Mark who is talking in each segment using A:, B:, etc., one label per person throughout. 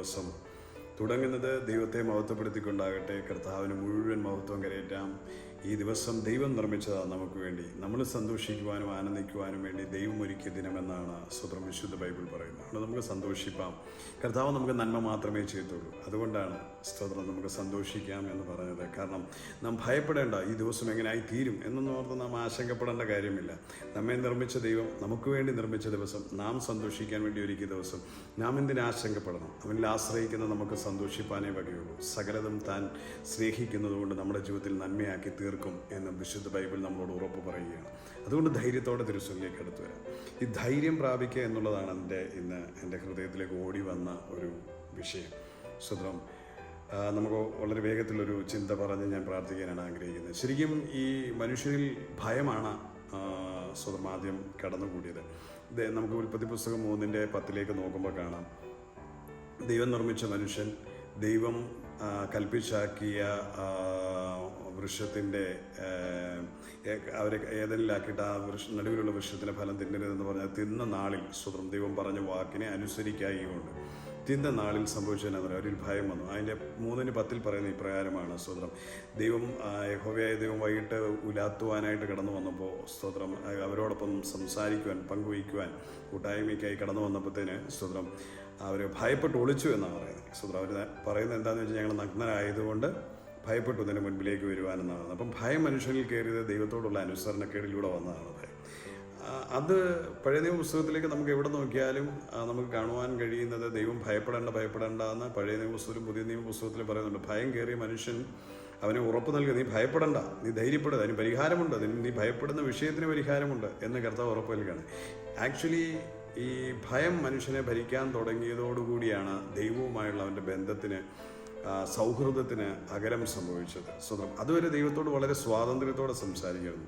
A: ദിവസം. തുടങ്ങുന്നത് ദൈവത്തെ മഹത്വപ്പെടുത്തിക്കൊണ്ടാകട്ടെ. കർത്താവിന് മുഴുവൻ മഹത്വം കരയേറ്റാം. ഈ ദിവസം ദൈവം നിർമ്മിച്ചതാണ് നമുക്ക് വേണ്ടി. നമ്മൾ സന്തോഷിക്കുവാനും ആനന്ദിക്കുവാനും വേണ്ടി ദൈവം ഒരുക്കിയ ദിനമെന്നാണ് സ്വതം വിശുദ്ധ ബൈബിൾ പറയുന്നത്. അതുകൊണ്ട് നമുക്ക് സന്തോഷിപ്പാം. കർത്താവ് നമുക്ക് നന്മ മാത്രമേ ചെയ്യത്തുള്ളൂ. അതുകൊണ്ടാണ് സ്തോത്രം നമുക്ക് സന്തോഷിക്കാം എന്ന് പറഞ്ഞത് കാരണം നാം ഭയപ്പെടേണ്ട ഈ ദിവസം എങ്ങനെയായി തീരും എന്നൊന്നും ഓർത്ത് നാം ആശങ്കപ്പെടേണ്ട കാര്യമില്ല. നമ്മെ നിർമ്മിച്ച ദൈവം നമുക്ക് വേണ്ടി നിർമ്മിച്ച ദിവസം നാം സന്തോഷിക്കാൻ വേണ്ടി ഒരുക്കിയ ദിവസം നാം എന്തിനു ആശങ്കപ്പെടണം? അവനിൽ ആശ്രയിക്കുന്ന നമുക്ക് സന്തോഷിപ്പാനേ വകയുള്ളൂ സകലതും താൻ സ്നേഹിക്കുന്നതുകൊണ്ട് നമ്മുടെ ജീവിതത്തിൽ നന്മയാക്കി തീർക്കും എന്ന് വിശുദ്ധ ബൈബിൾ നമ്മളോട് ഉറപ്പ് പറയുകയാണ്. അതുകൊണ്ട് ധൈര്യത്തോടെ തിരുസലിലേക്ക് എടുത്തു വരാം. ഈ ധൈര്യം പ്രാപിക്കുക എന്നുള്ളതാണ് എന്റെ ഇന്ന് എന്റെ ഹൃദയത്തിലേക്ക് ഓടി വന്ന ഒരു വിഷയം. ആ, നമുക്ക് വളരെ വേഗത്തിലൊരു ചിന്ത പറഞ്ഞ് ഞാൻ പ്രാർത്ഥിക്കാനാണ് ആഗ്രഹിക്കുന്നത്. ശരിക്കും ഈ മനുഷ്യരിൽ ഭയമാണ് സ്വതം ആദ്യം കടന്നുകൂടിയത്. നമുക്ക് ഉൽപ്പത്തി പുസ്തകം മൂന്നിന്റെ പത്തിലേക്ക് നോക്കുമ്പോൾ കാണാം. ദൈവം നിർമ്മിച്ച മനുഷ്യൻ ദൈവം കൽപ്പിച്ചാക്കിയ വൃക്ഷത്തിന്റെ അവരെ ഏതെങ്കിലാക്കിയിട്ട് ആ വൃക്ഷ നടുവിലുള്ള വൃക്ഷത്തിന്റെ ഫലം തിന്നരുതെന്ന് പറഞ്ഞാൽ തിന്ന നാളിൽ സ്വതം ദൈവം പറഞ്ഞ വാക്കിനെ അനുസരിക്കായികൊണ്ട് തിന്ന നാളിൽ സംഭവിച്ചതെന്നു പറയാം ഒരു ഭയം വന്നു. അതിന്റെ മൂന്നിന് പത്തിൽ പറയുന്ന ഇപ്രകാരമാണ് സ്തോത്രം. ദൈവം യഹോവയായ ദൈവം വൈകിട്ട് ഉലാത്തുവാനായിട്ട് കടന്നു വന്നപ്പോൾ സ്തോത്രം അവരോടൊപ്പം സംസാരിക്കുവാൻ പങ്കുവയ്ക്കുവാൻ കൂട്ടായ്മയ്ക്കായി കടന്നു വന്നപ്പോഴത്തേന് സ്തോത്രം അവർ ഭയപ്പെട്ട് ഒളിച്ചു എന്നാണ് പറയുന്നത്. സ്തോത്രം അവർ പറയുന്നത് എന്താണെന്ന് വെച്ചാൽ ഞങ്ങൾ നഗ്നരായതുകൊണ്ട് ഭയപ്പെട്ടു ഇതിന്റെ മുൻപിലേക്ക് വരുവാനെന്നാണ് അപ്പം ഭയം മനുഷ്യനിൽ കയറിയത് ദൈവത്തോടുള്ള അനുസരണക്കേടിലൂടെ വന്നതാണ് ഭയം. അത് പഴയ നിയമ പുസ്തകത്തിലേക്ക് നമുക്ക് എവിടെ നോക്കിയാലും നമുക്ക് കാണുവാൻ കഴിയുന്നത് ദൈവം ഭയപ്പെടേണ്ട ഭയപ്പെടേണ്ട എന്ന് പഴയ നിയമ പുസ്തകത്തിലും പുതിയ നിയമ പുസ്തകത്തിലും പറയുന്നുണ്ട്. ഭയം കയറിയ മനുഷ്യൻ അവനെ ഉറപ്പ് നൽകുക നീ ഭയപ്പെടണ്ട നീ ധൈര്യപ്പെടുക അതിന് പരിഹാരമുണ്ട് അതിന് നീ ഭയപ്പെടുന്ന വിഷയത്തിന് പരിഹാരമുണ്ട് എന്ന് കർത്താവ് ഉറപ്പ് നൽകുകയാണ്. ആക്ച്വലി ഈ ഭയം മനുഷ്യനെ ഭരിക്കാൻ തുടങ്ങിയതോടുകൂടിയാണ് ദൈവവുമായുള്ള അവന്റെ ബന്ധത്തിന് സൗഹൃദത്തിന് അകലം സംഭവിച്ചത്. സ്വന്തം അതുവരെ ദൈവത്തോട് വളരെ സ്വാതന്ത്ര്യത്തോടെ സംസാരിക്കുന്നു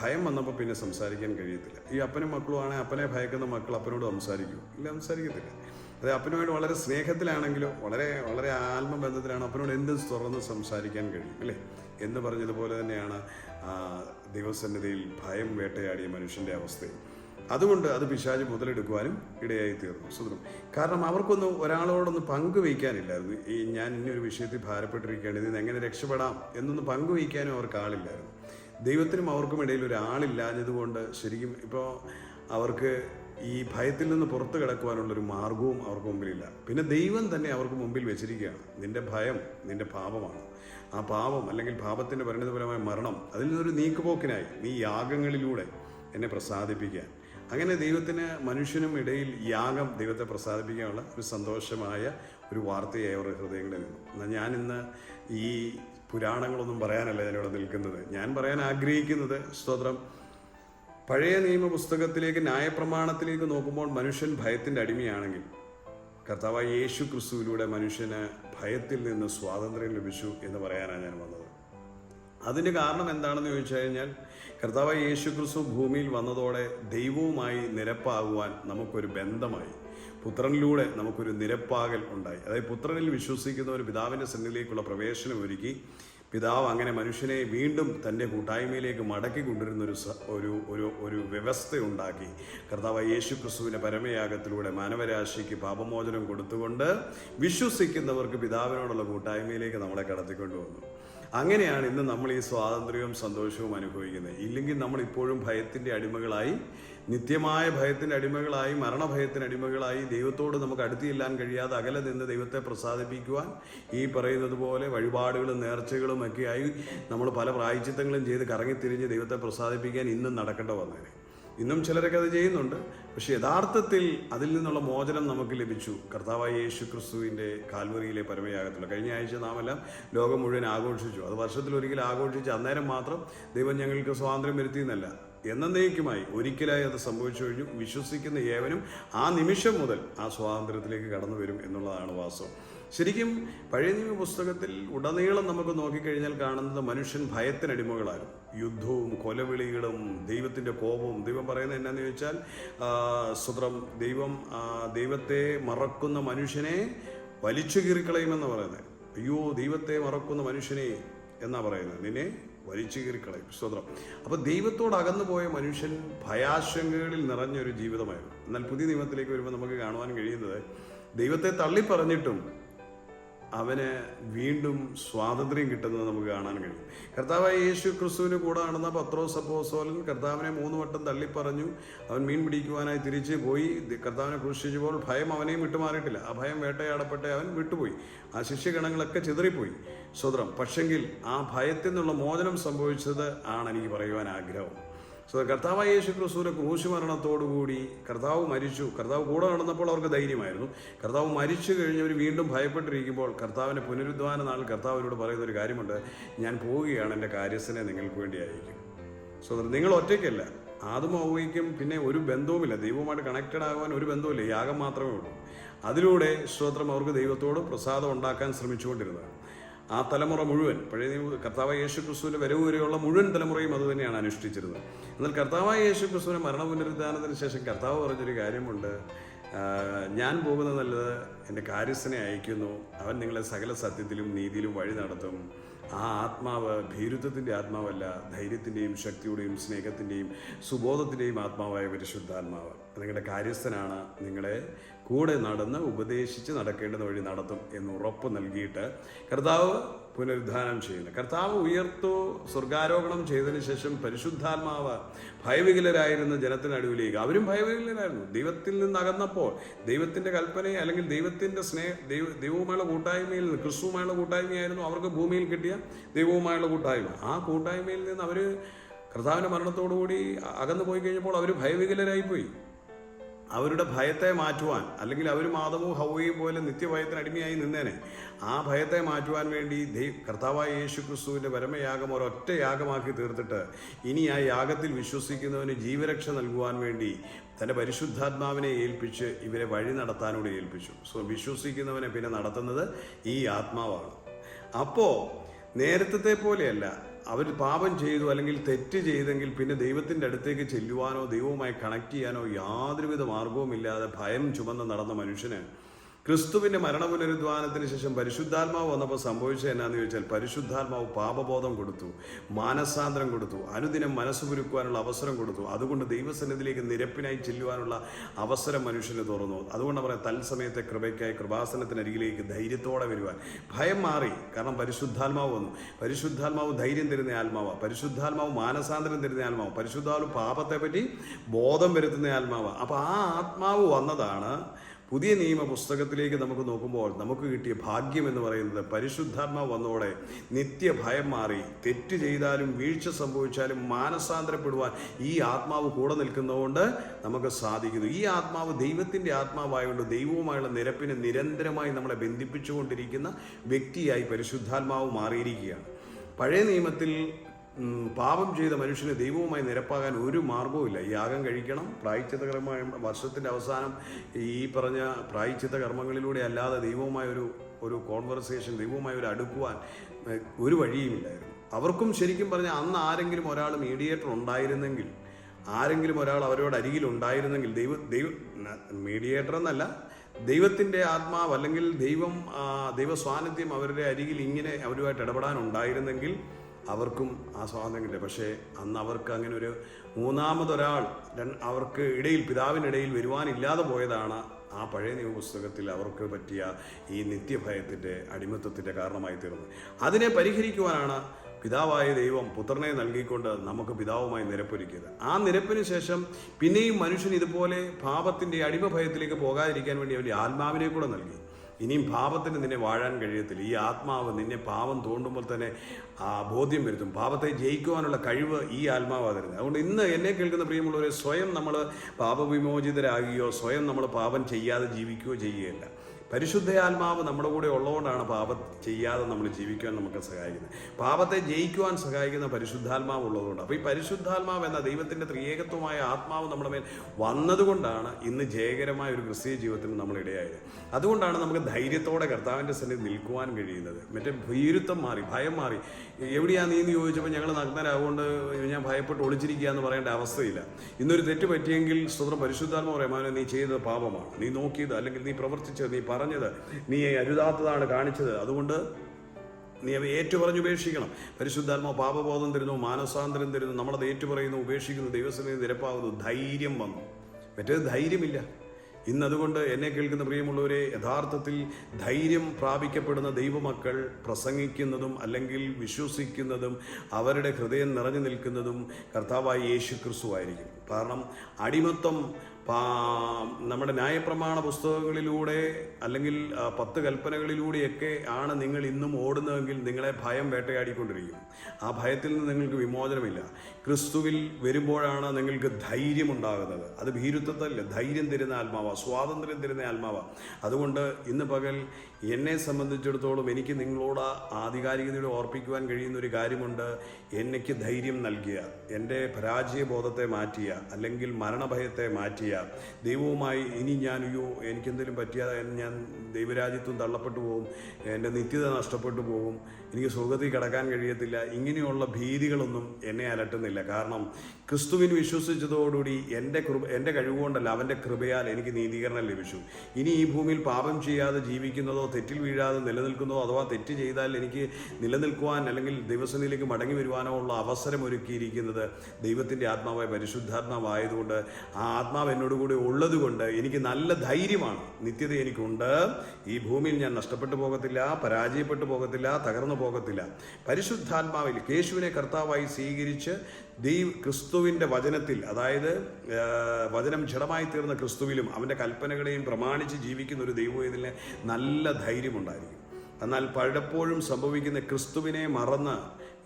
A: ഭയം വന്നപ്പോൾ പിന്നെ സംസാരിക്കാൻ കഴിയത്തില്ല. ഈ അപ്പനും മക്കളും ആണെങ്കിൽ അപ്പനെ ഭയക്കുന്ന മക്കൾ അപ്പനോട് സംസാരിക്കും. ഇല്ല സംസാരിക്കത്തില്ല. അതെ അപ്പനുമായിട്ട് വളരെ സ്നേഹത്തിലാണെങ്കിലും വളരെ വളരെ ആത്മബന്ധത്തിലാണ് അപ്പനോട് എന്തും തുറന്ന് സംസാരിക്കാൻ കഴിയും അല്ലേ? എന്ന് പറഞ്ഞതുപോലെ തന്നെയാണ് ദൈവസന്നിധിയിൽ ഭയം വേട്ടയാടിയ മനുഷ്യന്റെ അവസ്ഥയും. അതുകൊണ്ട് അത് പിശാജ് മുതലെടുക്കുവാനും ഇടയായി തീർന്നു. സുദ്രം കാരണം അവർക്കൊന്നും ഒരാളോടൊന്ന് പങ്കുവയ്ക്കാനില്ലായിരുന്നു ഈ ഞാൻ ഇന്നൊരു വിഷയത്തിൽ ഭാരപ്പെട്ടിരിക്കുകയാണ് ഇതിൽ നിന്ന് എങ്ങനെ രക്ഷപ്പെടാം എന്നൊന്നും പങ്കുവയ്ക്കാനും അവർക്ക് ആളില്ലായിരുന്നു. ദൈവത്തിനും അവർക്കും ഇടയിൽ ഒരാളില്ലാഞ്ഞതുകൊണ്ട് ശരിക്കും ഇപ്പോൾ അവർക്ക് ഈ ഭയത്തിൽ നിന്ന് പുറത്തു കിടക്കുവാനുള്ളൊരു മാർഗവും അവർക്ക് മുമ്പിലില്ല. പിന്നെ ദൈവം തന്നെ അവർക്ക് മുമ്പിൽ വെച്ചിരിക്കുകയാണ്. നിന്റെ ഭയം നിന്റെ പാപമാണ്. ആ പാപം അല്ലെങ്കിൽ പാപത്തിന്റെ പരിണിതപരമായ മരണം അതിൽ നിന്നൊരു നീക്കുപോക്കിനായി നീ യാഗങ്ങളിലൂടെ എന്നെ പ്രസാദിപ്പിക്കാൻ. അങ്ങനെ ദൈവത്തിന് മനുഷ്യനും ഇടയിൽ യാഗം ദൈവത്തെ പ്രസാദിപ്പിക്കാനുള്ള ഒരു സന്തോഷമായ ഒരു വാർത്തയായി അവരുടെ ഹൃദയങ്ങളിൽ നിന്നു. എന്നാൽ ഞാനിന്ന് ഈ പുരാണങ്ങളൊന്നും പറയാനല്ല ഞാനിവിടെ നിൽക്കുന്നത്. ഞാൻ പറയാൻ ആഗ്രഹിക്കുന്നത് സ്തോത്രം പഴയ നിയമ പുസ്തകത്തിലേക്ക് ന്യായപ്രമാണത്തിലേക്ക് നോക്കുമ്പോൾ മനുഷ്യൻ ഭയത്തിന്റെ അടിമയാണെങ്കിൽ കർത്താവ് യേശു ക്രിസ്തുവിലൂടെ മനുഷ്യന് ഭയത്തിൽ നിന്ന് സ്വാതന്ത്ര്യം ലഭിച്ചു എന്ന് പറയാനാണ് ഞാൻ വന്നത്. അതിന് കാരണം എന്താണെന്ന് ചോദിച്ചു കഴിഞ്ഞാൽ കർത്താവ് യേശു ക്രിസ്തു ഭൂമിയിൽ വന്നതോടെ ദൈവവുമായി നിരപ്പാകുവാൻ നമുക്കൊരു ബന്ധമായി. പുത്രനിലൂടെ നമുക്കൊരു നിരപ്പാകൽ ഉണ്ടായി. അതായത് പുത്രനിൽ വിശ്വസിക്കുന്ന ഒരു പിതാവിന്റെ സന്നിധിയിലേക്കുള്ള പ്രവേശനം ഒരുക്കി പിതാവ് അങ്ങനെ മനുഷ്യനെ വീണ്ടും തന്റെ കൂട്ടായ്മയിലേക്ക് മടക്കി കൊണ്ടുവരുന്ന ഒരു ഒരു ഒരു ഒരു വ്യവസ്ഥ ഉണ്ടാക്കി കർത്താവ് യേശു ക്രിസ്തുവിന്റെ പരമയാഗത്തിലൂടെ മാനവരാശിക്ക് പാപമോചനം കൊടുത്തുകൊണ്ട് വിശ്വസിക്കുന്നവർക്ക് പിതാവിനോടുള്ള കൂട്ടായ്മയിലേക്ക് നമ്മളെ കടത്തിക്കൊണ്ടുവന്നു. അങ്ങനെയാണ് ഇന്ന് നമ്മൾ ഈ സ്വാതന്ത്ര്യവും സന്തോഷവും അനുഭവിക്കുന്നത്. ഇല്ലെങ്കിൽ നമ്മൾ ഇപ്പോഴും ഭയത്തിന്റെ അടിമകളായി നിത്യമായ ഭയത്തിന്റെ അടിമകളായി മരണഭയത്തിന് അടിമകളായി ദൈവത്തോട് നമുക്ക് അടുത്തില്ലാൻ കഴിയാതെ അകലെ നിന്ന് ദൈവത്തെ പ്രസാദിപ്പിക്കുവാൻ ഈ പറയുന്നത് പോലെ വഴിപാടുകളും നേർച്ചകളും ഒക്കെയായി നമ്മൾ പല പ്രായച്ചിത്തങ്ങളും ചെയ്ത് കറങ്ങിത്തിരിഞ്ഞ് ദൈവത്തെ പ്രസാദിപ്പിക്കാൻ ഇന്നും നടക്കേണ്ട വന്നേനെ. ഇന്നും ചിലരൊക്കെ അത് ചെയ്യുന്നുണ്ട്. പക്ഷെ യഥാർത്ഥത്തിൽ അതിൽ നിന്നുള്ള മോചനം നമുക്ക് ലഭിച്ചു കർത്താവായ യേശു ക്രിസ്തുവിന്റെ കാൽവറിയിലെ പരമയാകത്തുള്ള കഴിഞ്ഞ ആഴ്ച നാമെല്ലാം ലോകം മുഴുവൻ ആഘോഷിച്ചു. അത് വർഷത്തിലൊരിക്കൽ ആഘോഷിച്ച് അന്നേരം മാത്രം ദൈവം ഞങ്ങൾക്ക് സ്വാതന്ത്ര്യം വരുത്തിയെന്നല്ല. എന്നേക്കുമായി ഒരിക്കലായി അത് സംഭവിച്ചു കഴിഞ്ഞു. വിശ്വസിക്കുന്ന ഏവനും ആ നിമിഷം മുതൽ ആ സ്വാതന്ത്ര്യത്തിലേക്ക് കടന്നു വരും എന്നുള്ളതാണ് വാസ്തവം. ശരിക്കും പഴയ നിയമ പുസ്തകത്തിൽ ഉടനീളം നമുക്ക് നോക്കിക്കഴിഞ്ഞാൽ കാണുന്നത് മനുഷ്യൻ ഭയത്തിനടിമകളായിരുന്നു യുദ്ധവും കൊലവിളികളും ദൈവത്തിന്റെ കോപവും ദൈവം പറയുന്നത് എന്നാന്ന് ചോദിച്ചാൽ സുത്രം ദൈവം ദൈവത്തെ മറക്കുന്ന മനുഷ്യനെ വലിച്ചു കീറിക്കളയുമെന്ന് പറയുന്നത്. അയ്യോ ദൈവത്തെ മറക്കുന്ന മനുഷ്യനെ എന്നാ പറയുന്നത്? നിന്നെ വലിച്ചു കീറിക്കളയും സ്തോത്രം. അപ്പോൾ ദൈവത്തോട് അകന്നു പോയ മനുഷ്യൻ ഭയാശങ്കകളിൽ നിറഞ്ഞൊരു ജീവിതമായിരുന്നു. എന്നാൽ പുതിയ നിയമത്തിലേക്ക് വരുമ്പോൾ നമുക്ക് കാണുവാൻ കഴിയുന്നത് ദൈവത്തെ തള്ളിപ്പറഞ്ഞിട്ടും അവന് വീണ്ടും സ്വാതന്ത്ര്യം കിട്ടുന്നത് നമുക്ക് കാണാൻ കഴിയും. കർത്താവായ യേശു ക്രിസ്തുവിന് കൂടെ നടന്ന പത്രോ സപ്പോസോലൻ കർത്താവിനെ മൂന്ന് വട്ടം തള്ളിപ്പറഞ്ഞു. അവൻ മീൻ പിടിക്കുവാനായി തിരിച്ച് പോയി. കർത്താവിനെ ക്രൂശിച്ചപ്പോൾ ഭയം അവനെയും വിട്ടുമാറിയിട്ടില്ല. ആ ഭയം വേട്ടയാടപ്പെട്ട അവൻ വിട്ടുപോയി. ആ ശിഷ്യഗണങ്ങളൊക്കെ ചിതറിപ്പോയി. സ്വതന്ത്രം. പക്ഷെങ്കിൽ ആ ഭയത്തിൽ നിന്നുള്ള മോചനം സംഭവിച്ചത് ആണ് എനിക്ക് പറയുവാൻ ആഗ്രഹം. സോ കർത്താവായ യേശു ക്രിസ്തുവിന്റെ ക്രൂശ് മരണത്തോടുകൂടി കർത്താവ് മരിച്ചു. കർത്താവ് കൂടെ നടന്നപ്പോൾ അവർക്ക് ധൈര്യമായിരുന്നു. കർത്താവ് മരിച്ചു കഴിഞ്ഞവർ വീണ്ടും ഭയപ്പെട്ടിരിക്കുമ്പോൾ കർത്താവിന്റെ പുനരുദ്ധാന നാളിൽ കർത്താവ് അവരോട് പറയുന്ന ഒരു കാര്യമുണ്ട്. ഞാൻ പോവുകയാണ് എന്റെ കാര്യസ്ഥനെ നിങ്ങൾക്ക് വേണ്ടി അയക്കും സോ നിങ്ങൾ ഒറ്റയ്ക്കല്ല. ആദ്യം ഔവയ്ക്കും പിന്നെ ഒരു ബന്ധവുമില്ല. ദൈവവുമായിട്ട് കണക്റ്റഡ് ആകാൻ ഒരു ബന്ധവുമില്ല. യാഗം മാത്രമേ ഉള്ളൂ. അതിലൂടെ സ്തോത്രം അവർക്ക് ദൈവത്തോട് പ്രസാദം ഉണ്ടാക്കാൻ ശ്രമിച്ചുകൊണ്ടിരുന്നത് ആ തലമുറ മുഴുവൻ പഴയ നിയമ കർത്താവായ യേശു ക്രിസ്തുവിന്റെ വരവ് വരെയുള്ള മുഴുവൻ തലമുറയും അത് തന്നെയാണ് അനുഷ്ഠിച്ചിരുന്നത് എന്നാൽ കർത്താവായ യേശു ക്രിസ്തുവിന്റെ മരണ പുനരുദ്ധാനത്തിന് ശേഷം കർത്താവ് പറഞ്ഞൊരു കാര്യമുണ്ട്. ഞാൻ പോകുന്നത് നല്ലത് എന്റെ കാര്യസ്ഥനെ അയക്കുന്നു. അവൻ നിങ്ങളെ സകല സത്യത്തിലും നീതിയിലും വഴി നടത്തും. ആ ആത്മാവ് ഭീരുത്വത്തിന്റെ ആത്മാവല്ല ധൈര്യത്തിന്റെയും ശക്തിയുടെയും സ്നേഹത്തിന്റെയും സുബോധത്തിന്റെയും ആത്മാവായ പരിശുദ്ധാത്മാവ്. നിങ്ങളുടെ കാര്യസ്ഥനാണ് നിങ്ങളെ കൂടെ നടന്ന് ഉപദേശിച്ച് നടക്കേണ്ടുന്ന വഴി നടത്തും എന്ന് ഉറപ്പ് നൽകിയിട്ട് കർത്താവ് പുനരുദ്ധാനം ചെയ്യുന്നു. കർത്താവ് ഉയർത്തു സ്വർഗാരോഹണം ചെയ്തതിന് ശേഷം പരിശുദ്ധാത്മാവ് ഭയവികലരായിരുന്ന ജനത്തിനടുവിലേക്ക് അവരും ഭയവികലരായിരുന്നു. ദൈവത്തിൽ നിന്ന് അകന്നപ്പോൾ ദൈവത്തിന്റെ കൽപ്പനയെ അല്ലെങ്കിൽ ദൈവത്തിന്റെ സ്നേഹ ദൈവ ദൈവവുമായുള്ള കൂട്ടായ്മയിൽ ക്രിസ്തുവുമായുള്ള കൂട്ടായ്മയായിരുന്നു അവർക്ക് ഭൂമിയിൽ കിട്ടിയ ദൈവവുമായുള്ള കൂട്ടായ്മ. ആ കൂട്ടായ്മയിൽ നിന്ന് അവർ കർത്താവിന്റെ മരണത്തോടുകൂടി അകന്നു പോയി കഴിഞ്ഞപ്പോൾ അവർ ഭയവികലരായിപ്പോയി. അവരുടെ ഭയത്തെ മാറ്റുവാൻ അല്ലെങ്കിൽ അവർ മാതവും ഹൗവയും പോലെ നിത്യഭയത്തിന് അടിമയായി നിന്നേനെ ആ ഭയത്തെ മാറ്റുവാൻ വേണ്ടി ദൈ കർത്താവായ യേശു ക്രിസ്തുവിന്റെ പരമയാഗം ഒരൊറ്റ യാഗമാക്കി തീർത്തിട്ട് ഇനി ആ യാഗത്തിൽ വിശ്വസിക്കുന്നവന് ജീവരക്ഷ നൽകുവാൻ വേണ്ടി തന്റെ പരിശുദ്ധാത്മാവിനെ ഏൽപ്പിച്ച് ഇവരെ വഴി നടത്താനൂടെ ഏൽപ്പിച്ചു. സോ വിശ്വസിക്കുന്നവനെ പിന്നെ നടത്തുന്നത് ഈ ആത്മാവാണ്. അപ്പോൾ നേരത്തെ പോലെയല്ല. അവർ പാപം ചെയ്തു അല്ലെങ്കിൽ തെറ്റ് ചെയ്തെങ്കിൽ പിന്നെ ദൈവത്തിന്റെ അടുത്തേക്ക് ചെല്ലുവാനോ ദൈവവുമായി കണക്ട് ചെയ്യാനോ യാതൊരുവിധ മാർഗവുമില്ലാതെ ഭയം ചുമന്ന് നടന്ന മനുഷ്യന് ക്രിസ്തുവിന്റെ മരണ പുനരുദ്ധാനത്തിന് ശേഷം പരിശുദ്ധാത്മാവ് വന്നപ്പോൾ സംഭവിച്ചത് എന്നാന്ന് ചോദിച്ചാൽ പരിശുദ്ധാത്മാവ് പാപബോധം കൊടുത്തു മാനസാന്തരം കൊടുത്തു അനുദിനം മനസ്സ് പുരുക്കുവാനുള്ള അവസരം കൊടുത്തു. അതുകൊണ്ട് ദൈവസന്നിധിയിലേക്ക് നിരപ്പിനായി ചെല്ലുവാനുള്ള അവസരം മനുഷ്യന് തുറന്നു. അതുകൊണ്ട് പറയാം തത്സമയത്തെ കൃപയ്ക്കായി കൃപാസനത്തിനരികിലേക്ക് ധൈര്യത്തോടെ വരുവാൻ. ഭയം മാറി കാരണം പരിശുദ്ധാത്മാവ് വന്നു. പരിശുദ്ധാത്മാവ് ധൈര്യം തരുന്ന ആത്മാവ. പരിശുദ്ധാത്മാവ് മാനസാന്തരം തരുന്ന ആത്മാവ്. പരിശുദ്ധാത്മാവ് പാപത്തെപ്പറ്റി ബോധം വരുത്തുന്ന ആത്മാവ്. അപ്പോൾ ആ ആത്മാവ് വന്നതാണ് പുതിയ നിയമ പുസ്തകത്തിലേക്ക് നമുക്ക് നോക്കുമ്പോൾ നമുക്ക് കിട്ടിയ ഭാഗ്യം എന്ന് പറയുന്നത് പരിശുദ്ധാത്മ വന്നോടെ നിത്യഭയം മാറി. തെറ്റ് ചെയ്താലും വീഴ്ച സംഭവിച്ചാലും മാനസാന്തരപ്പെടുവാൻ ഈ ആത്മാവ് കൂടെ നിൽക്കുന്നതുകൊണ്ട് നമുക്ക് സാധിക്കുന്നു. ഈ ആത്മാവ് ദൈവത്തിന്റെ ആത്മാവായതുകൊണ്ട് ദൈവവുമായുള്ള നിരപ്പിനെ നിരന്തരമായി നമ്മളെ ബന്ധിപ്പിച്ചുകൊണ്ടിരിക്കുന്ന വ്യക്തിയായി പരിശുദ്ധാത്മാവ് മാറിയിരിക്കുകയാണ്. പഴയ നിയമത്തിൽ പാപം ചെയ്ത മനുഷ്യന് ദൈവവുമായി നിരപ്പാകാൻ ഒരു മാർഗവുമില്ല യാഗം കഴിക്കണം പ്രായച്ചിത്ത കർമ്മ വർഷത്തിന്റെ അവസാനം ഈ പറഞ്ഞ പ്രായച്ചിത്ത കർമ്മങ്ങളിലൂടെ അല്ലാതെ ദൈവവുമായ ഒരു ഒരു കോൺവെർസേഷൻ ദൈവവുമായി ഒരു അടുക്കുവാൻ ഒരു വഴിയുമില്ലായിരുന്നു അവർക്കും ശരിക്കും പറഞ്ഞാൽ അന്ന് ആരെങ്കിലും ഒരാൾ മീഡിയേറ്റർ ഉണ്ടായിരുന്നെങ്കിൽ ആരെങ്കിലും ഒരാൾ അവരോട് അരികിൽ ഉണ്ടായിരുന്നെങ്കിൽ ദൈവ ദൈവ മീഡിയേറ്റർ എന്നല്ല ദൈവത്തിന്റെ ആത്മാവ് അല്ലെങ്കിൽ ദൈവം ദൈവസ്വാന്നിധ്യം ദൈവ സ്വാന്നിധ്യം അവരുടെ അരികിൽ ഇങ്ങനെ അവരുമായിട്ട് ഇടപെടാനുണ്ടായിരുന്നെങ്കിൽ അവർക്കും ആ സ്വാതന്ത്ര്യം കിട്ടും പക്ഷേ അന്ന് അവർക്ക് അങ്ങനെ ഒരു മൂന്നാമതൊരാൾ അവർക്ക് ഇടയിൽ പിതാവിനിടയിൽ വരുവാനില്ലാതെ പോയതാണ് ആ പഴയ നിയമ പുസ്തകത്തിൽ അവർക്ക് പറ്റിയ ഈ നിത്യഭയത്തിന്റെ അടിമത്വത്തിന്റെ കാരണമായി തീർന്നത്. അതിനെ പരിഹരിക്കുവാനാണ് പിതാവായ ദൈവം പുത്രനെ നൽകിക്കൊണ്ട് നമുക്ക് പിതാവുമായി നിരപ്പൊരുക്കിയത്. ആ നിരപ്പിന് ശേഷം പിന്നെയും മനുഷ്യൻ ഇതുപോലെ പാപത്തിന്റെ അടിമഭയത്തിലേക്ക് പോകാതിരിക്കാൻ വേണ്ടി അവന്റെ ആത്മാവിനെ കൂടെ നൽകി. ഇനിയും പാപത്തിന് നിന്നെ വാഴാൻ കഴിയത്തില്ല. ഈ ആത്മാവ് നിന്നെ പാപം തോണ്ടുമ്പോൾ തന്നെ ആ ബോധ്യം വരുത്തും. പാപത്തെ ജയിക്കുവാനുള്ള കഴിവ് ഈ ആത്മാവാണ് അതുകൊണ്ട് ഇന്ന് എന്നെ കേൾക്കുന്ന പ്രിയമുള്ളവരെ സ്വയം നമ്മൾ പാപവിമോചിതരാകുകയോ സ്വയം നമ്മൾ പാപം ചെയ്യാതെ ജീവിക്കുകയോ ചെയ്യുകയല്ല. പരിശുദ്ധ ആത്മാവ് നമ്മുടെ കൂടെ ഉള്ളതുകൊണ്ടാണ് പാപം ചെയ്യാതെ നമ്മൾ ജീവിക്കുവാൻ നമുക്ക് സഹായിക്കുന്നത്. പാപത്തെ ജയിക്കുവാൻ സഹായിക്കുന്ന പരിശുദ്ധാത്മാവ് ഉള്ളതുകൊണ്ട്. അപ്പോൾ ഈ പരിശുദ്ധാത്മാവ് എന്ന ദൈവത്തിന്റെ ത്രിയേകത്വമായ ആത്മാവ് നമ്മുടെ മേൽ വന്നതുകൊണ്ടാണ് ഇന്ന് ജയകരമായ ഒരു ക്രിസ്തീയ ജീവിതത്തിന് നമ്മൾ ഇടയായത്. അതുകൊണ്ടാണ് നമുക്ക് ധൈര്യത്തോടെ കർത്താവിന്റെ സന്നിധി നിൽക്കുവാൻ കഴിയുന്നത്. മറ്റേ ഭീരുത്വം മാറി ഭയം മാറി. എവിടെയാണ് നീ എന്ന് ചോദിച്ചപ്പോൾ ഞങ്ങൾ നഗ്നരാകൊണ്ട് ഞാൻ ഭയപ്പെട്ട് ഒളിച്ചിരിക്കുക എന്ന് പറയേണ്ട അവസ്ഥയില്ല. ഇന്നൊരു തെറ്റ് പറ്റിയെങ്കിൽ സ്വതന്ത്രം പരിശുദ്ധാത്മ പറയാൻ നീ ചെയ്തത് പാപമാണ്. നീ നോക്കിയത് അല്ലെങ്കിൽ നീ പ്രവർത്തിച്ചത് നീ പറഞ്ഞത്. നീ അരുതാത്തതാണ് കാണിച്ചത്. അതുകൊണ്ട് നീ അവ ഏറ്റുപറഞ്ഞ് ഉപേക്ഷിക്കണം. പരിശുദ്ധാത്മാ പാപബോധം തരുന്നു മാനസാന്തരം തരുന്നു നമ്മളത് ഏറ്റുപറയുന്നു ഉപേക്ഷിക്കുന്നു ദൈവസ്ഥയിൽ നിരപ്പാകുന്നു. ധൈര്യം വന്നു. മറ്റേത് ധൈര്യമില്ല. ഇന്നതുകൊണ്ട് എന്നെ കേൾക്കുന്ന പ്രിയമുള്ളവരെ യഥാർത്ഥത്തിൽ ധൈര്യം പ്രാപിക്കപ്പെടുന്ന ദൈവമക്കൾ പ്രസംഗിക്കുന്നതും അല്ലെങ്കിൽ വിശ്വസിക്കുന്നതും അവരുടെ ഹൃദയം നിറഞ്ഞു നിൽക്കുന്നതും കർത്താവായ യേശു ക്രിസ്തു ആയിരിക്കും. കാരണം അടിമത്തം നമ്മുടെ ന്യായപ്രമാണ പുസ്തകങ്ങളിലൂടെ അല്ലെങ്കിൽ പത്ത് കൽപ്പനകളിലൂടെയൊക്കെ ആണ് നിങ്ങൾ ഇന്നും ഓടുന്നതെങ്കിൽ നിങ്ങളെ ഭയം വേട്ടയാടിക്കൊണ്ടിരിക്കും. ആ ഭയത്തിൽ നിന്ന് നിങ്ങൾക്ക് വിമോചനമില്ല. ക്രിസ്തുവിൽ വരുമ്പോഴാണ് നിങ്ങൾക്ക് ധൈര്യം ഉണ്ടാകുന്നത് അത് ഭീരുത്വത്തല്ല. ധൈര്യം തരുന്ന ആത്മാവ. സ്വാതന്ത്ര്യം തരുന്ന ആത്മാവ. അതുകൊണ്ട് ഇന്ന് പകൽ എന്നെ സംബന്ധിച്ചിടത്തോളം എനിക്ക് നിങ്ങളോട് ആധികാരികതയോടെ ഓർപ്പിക്കുവാൻ കഴിയുന്ന ഒരു കാര്യമുണ്ട്. എനിക്ക് ധൈര്യം നൽകിയ എന്റെ പരാജയബോധത്തെ മാറ്റിയ അല്ലെങ്കിൽ മരണഭയത്തെ മാറ്റിയ ദൈവവുമായി ഇനി ഞാൻ അയ്യോ എനിക്കെന്തെങ്കിലും പറ്റിയാൽ ഞാൻ ദൈവരാജ്യത്വം തള്ളപ്പെട്ടു പോകും. എന്റെ നിത്യത നഷ്ടപ്പെട്ടു പോകും. എനിക്ക് സ്വർഗത്തിൽ കിടക്കാൻ കഴിയത്തില്ല. ഇങ്ങനെയുള്ള ഭീതികളൊന്നും എന്നെ അലട്ടുന്നില്ല. കാരണം ക്രിസ്തുവിന് വിശ്വസിച്ചതോടുകൂടി എന്റെ കൃപ എന്റെ കഴിവുകൊണ്ടല്ല അവന്റെ കൃപയാൽ എനിക്ക് നീതീകരണം ലഭിച്ചു. ഇനി ഈ ഭൂമിയിൽ പാപം ചെയ്യാതെ ജീവിക്കുന്നതോ തെറ്റിൽ വീഴാതെ നിലനിൽക്കുന്നതോ അഥവാ തെറ്റ് ചെയ്താൽ എനിക്ക് നിലനിൽക്കുവാൻ അല്ലെങ്കിൽ ദൈവസന്നിധിയിലേക്ക് മടങ്ങി വരുവാനോ ഉള്ള അവസരം ഒരുക്കിയിരിക്കുന്നത് ദൈവത്തിന്റെ ആത്മാവായ പരിശുദ്ധാത്മാവായതുകൊണ്ട് ആ ആത്മാവ് എന്നോട് കൂടി ഉള്ളതുകൊണ്ട് എനിക്ക് നല്ല ധൈര്യമാണ്. നിത്യത എനിക്കുണ്ട്. ഈ ഭൂമിയിൽ ഞാൻ നഷ്ടപ്പെട്ടു പോകത്തില്ല പരാജയപ്പെട്ടു പോകത്തില്ല തകർന്നു പോകത്തില്ല. പരിശുദ്ധാത്മാവിൽ യേശുവിനെ കർത്താവായി സ്വീകരിച്ച് ദൈവ ക്രിസ്തുവിന്റെ വചനത്തിൽ അതായത് വചനം ജഡമായി തീർന്ന ക്രിസ്തുവിലും അവന്റെ കൽപ്പനകളെയും പ്രമാണിച്ച് ജീവിക്കുന്ന ഒരു ദൈവം ഇതിന് നല്ല ധൈര്യമുണ്ടായിരിക്കും എന്നാൽ പലപ്പോഴും സംഭവിക്കുന്ന ക്രിസ്തുവിനെ മറന്ന്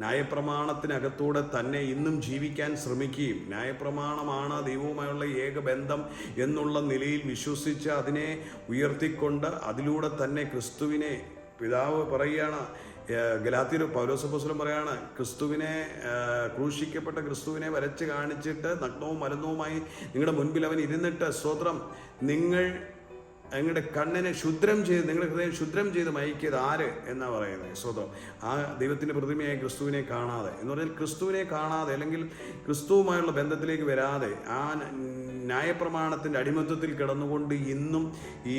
A: ന്യായപ്രമാണത്തിനകത്തൂടെ തന്നെ ഇന്നും ജീവിക്കാൻ ശ്രമിക്കുകയും ന്യായപ്രമാണമാണ് ദൈവവുമായുള്ള ഏക ബന്ധം എന്നുള്ള നിലയിൽ വിശ്വസിച്ച് അതിനെ ഉയർത്തിക്കൊണ്ട് അതിലൂടെ തന്നെ ക്രിസ്തുവിനെ പിതാവ് പറയുകയാണ് ഗലാത്തിരു പൗലോസപ്പോസ്ലം പറയാണ് ക്രിസ്തുവിനെ ക്രൂശിക്കപ്പെട്ട ക്രിസ്തുവിനെ വരച്ച് കാണിച്ചിട്ട് നഗ്നവും മരുന്നവുമായി നിങ്ങളുടെ മുൻപിൽ അവൻ ഇരുന്നിട്ട് സ്തോത്രം. നിങ്ങൾ നിങ്ങളുടെ കണ്ണിനെ ശുദ്രം ചെയ്ത് നിങ്ങളുടെ ഹൃദയം ശുദ്രം ചെയ്ത് മയക്കിയത് ആര് എന്നാ പറയുന്നത്? സ്വതം ആ ദൈവത്തിന്റെ പ്രതിമയായി ക്രിസ്തുവിനെ കാണാതെ. എന്ന് പറഞ്ഞാൽ ക്രിസ്തുവിനെ കാണാതെ അല്ലെങ്കിൽ ക്രിസ്തുവുമായുള്ള ബന്ധത്തിലേക്ക് വരാതെ ആ ന്യായപ്രമാണത്തിന്റെ അടിമത്വത്തിൽ കിടന്നുകൊണ്ട് ഇന്നും ഈ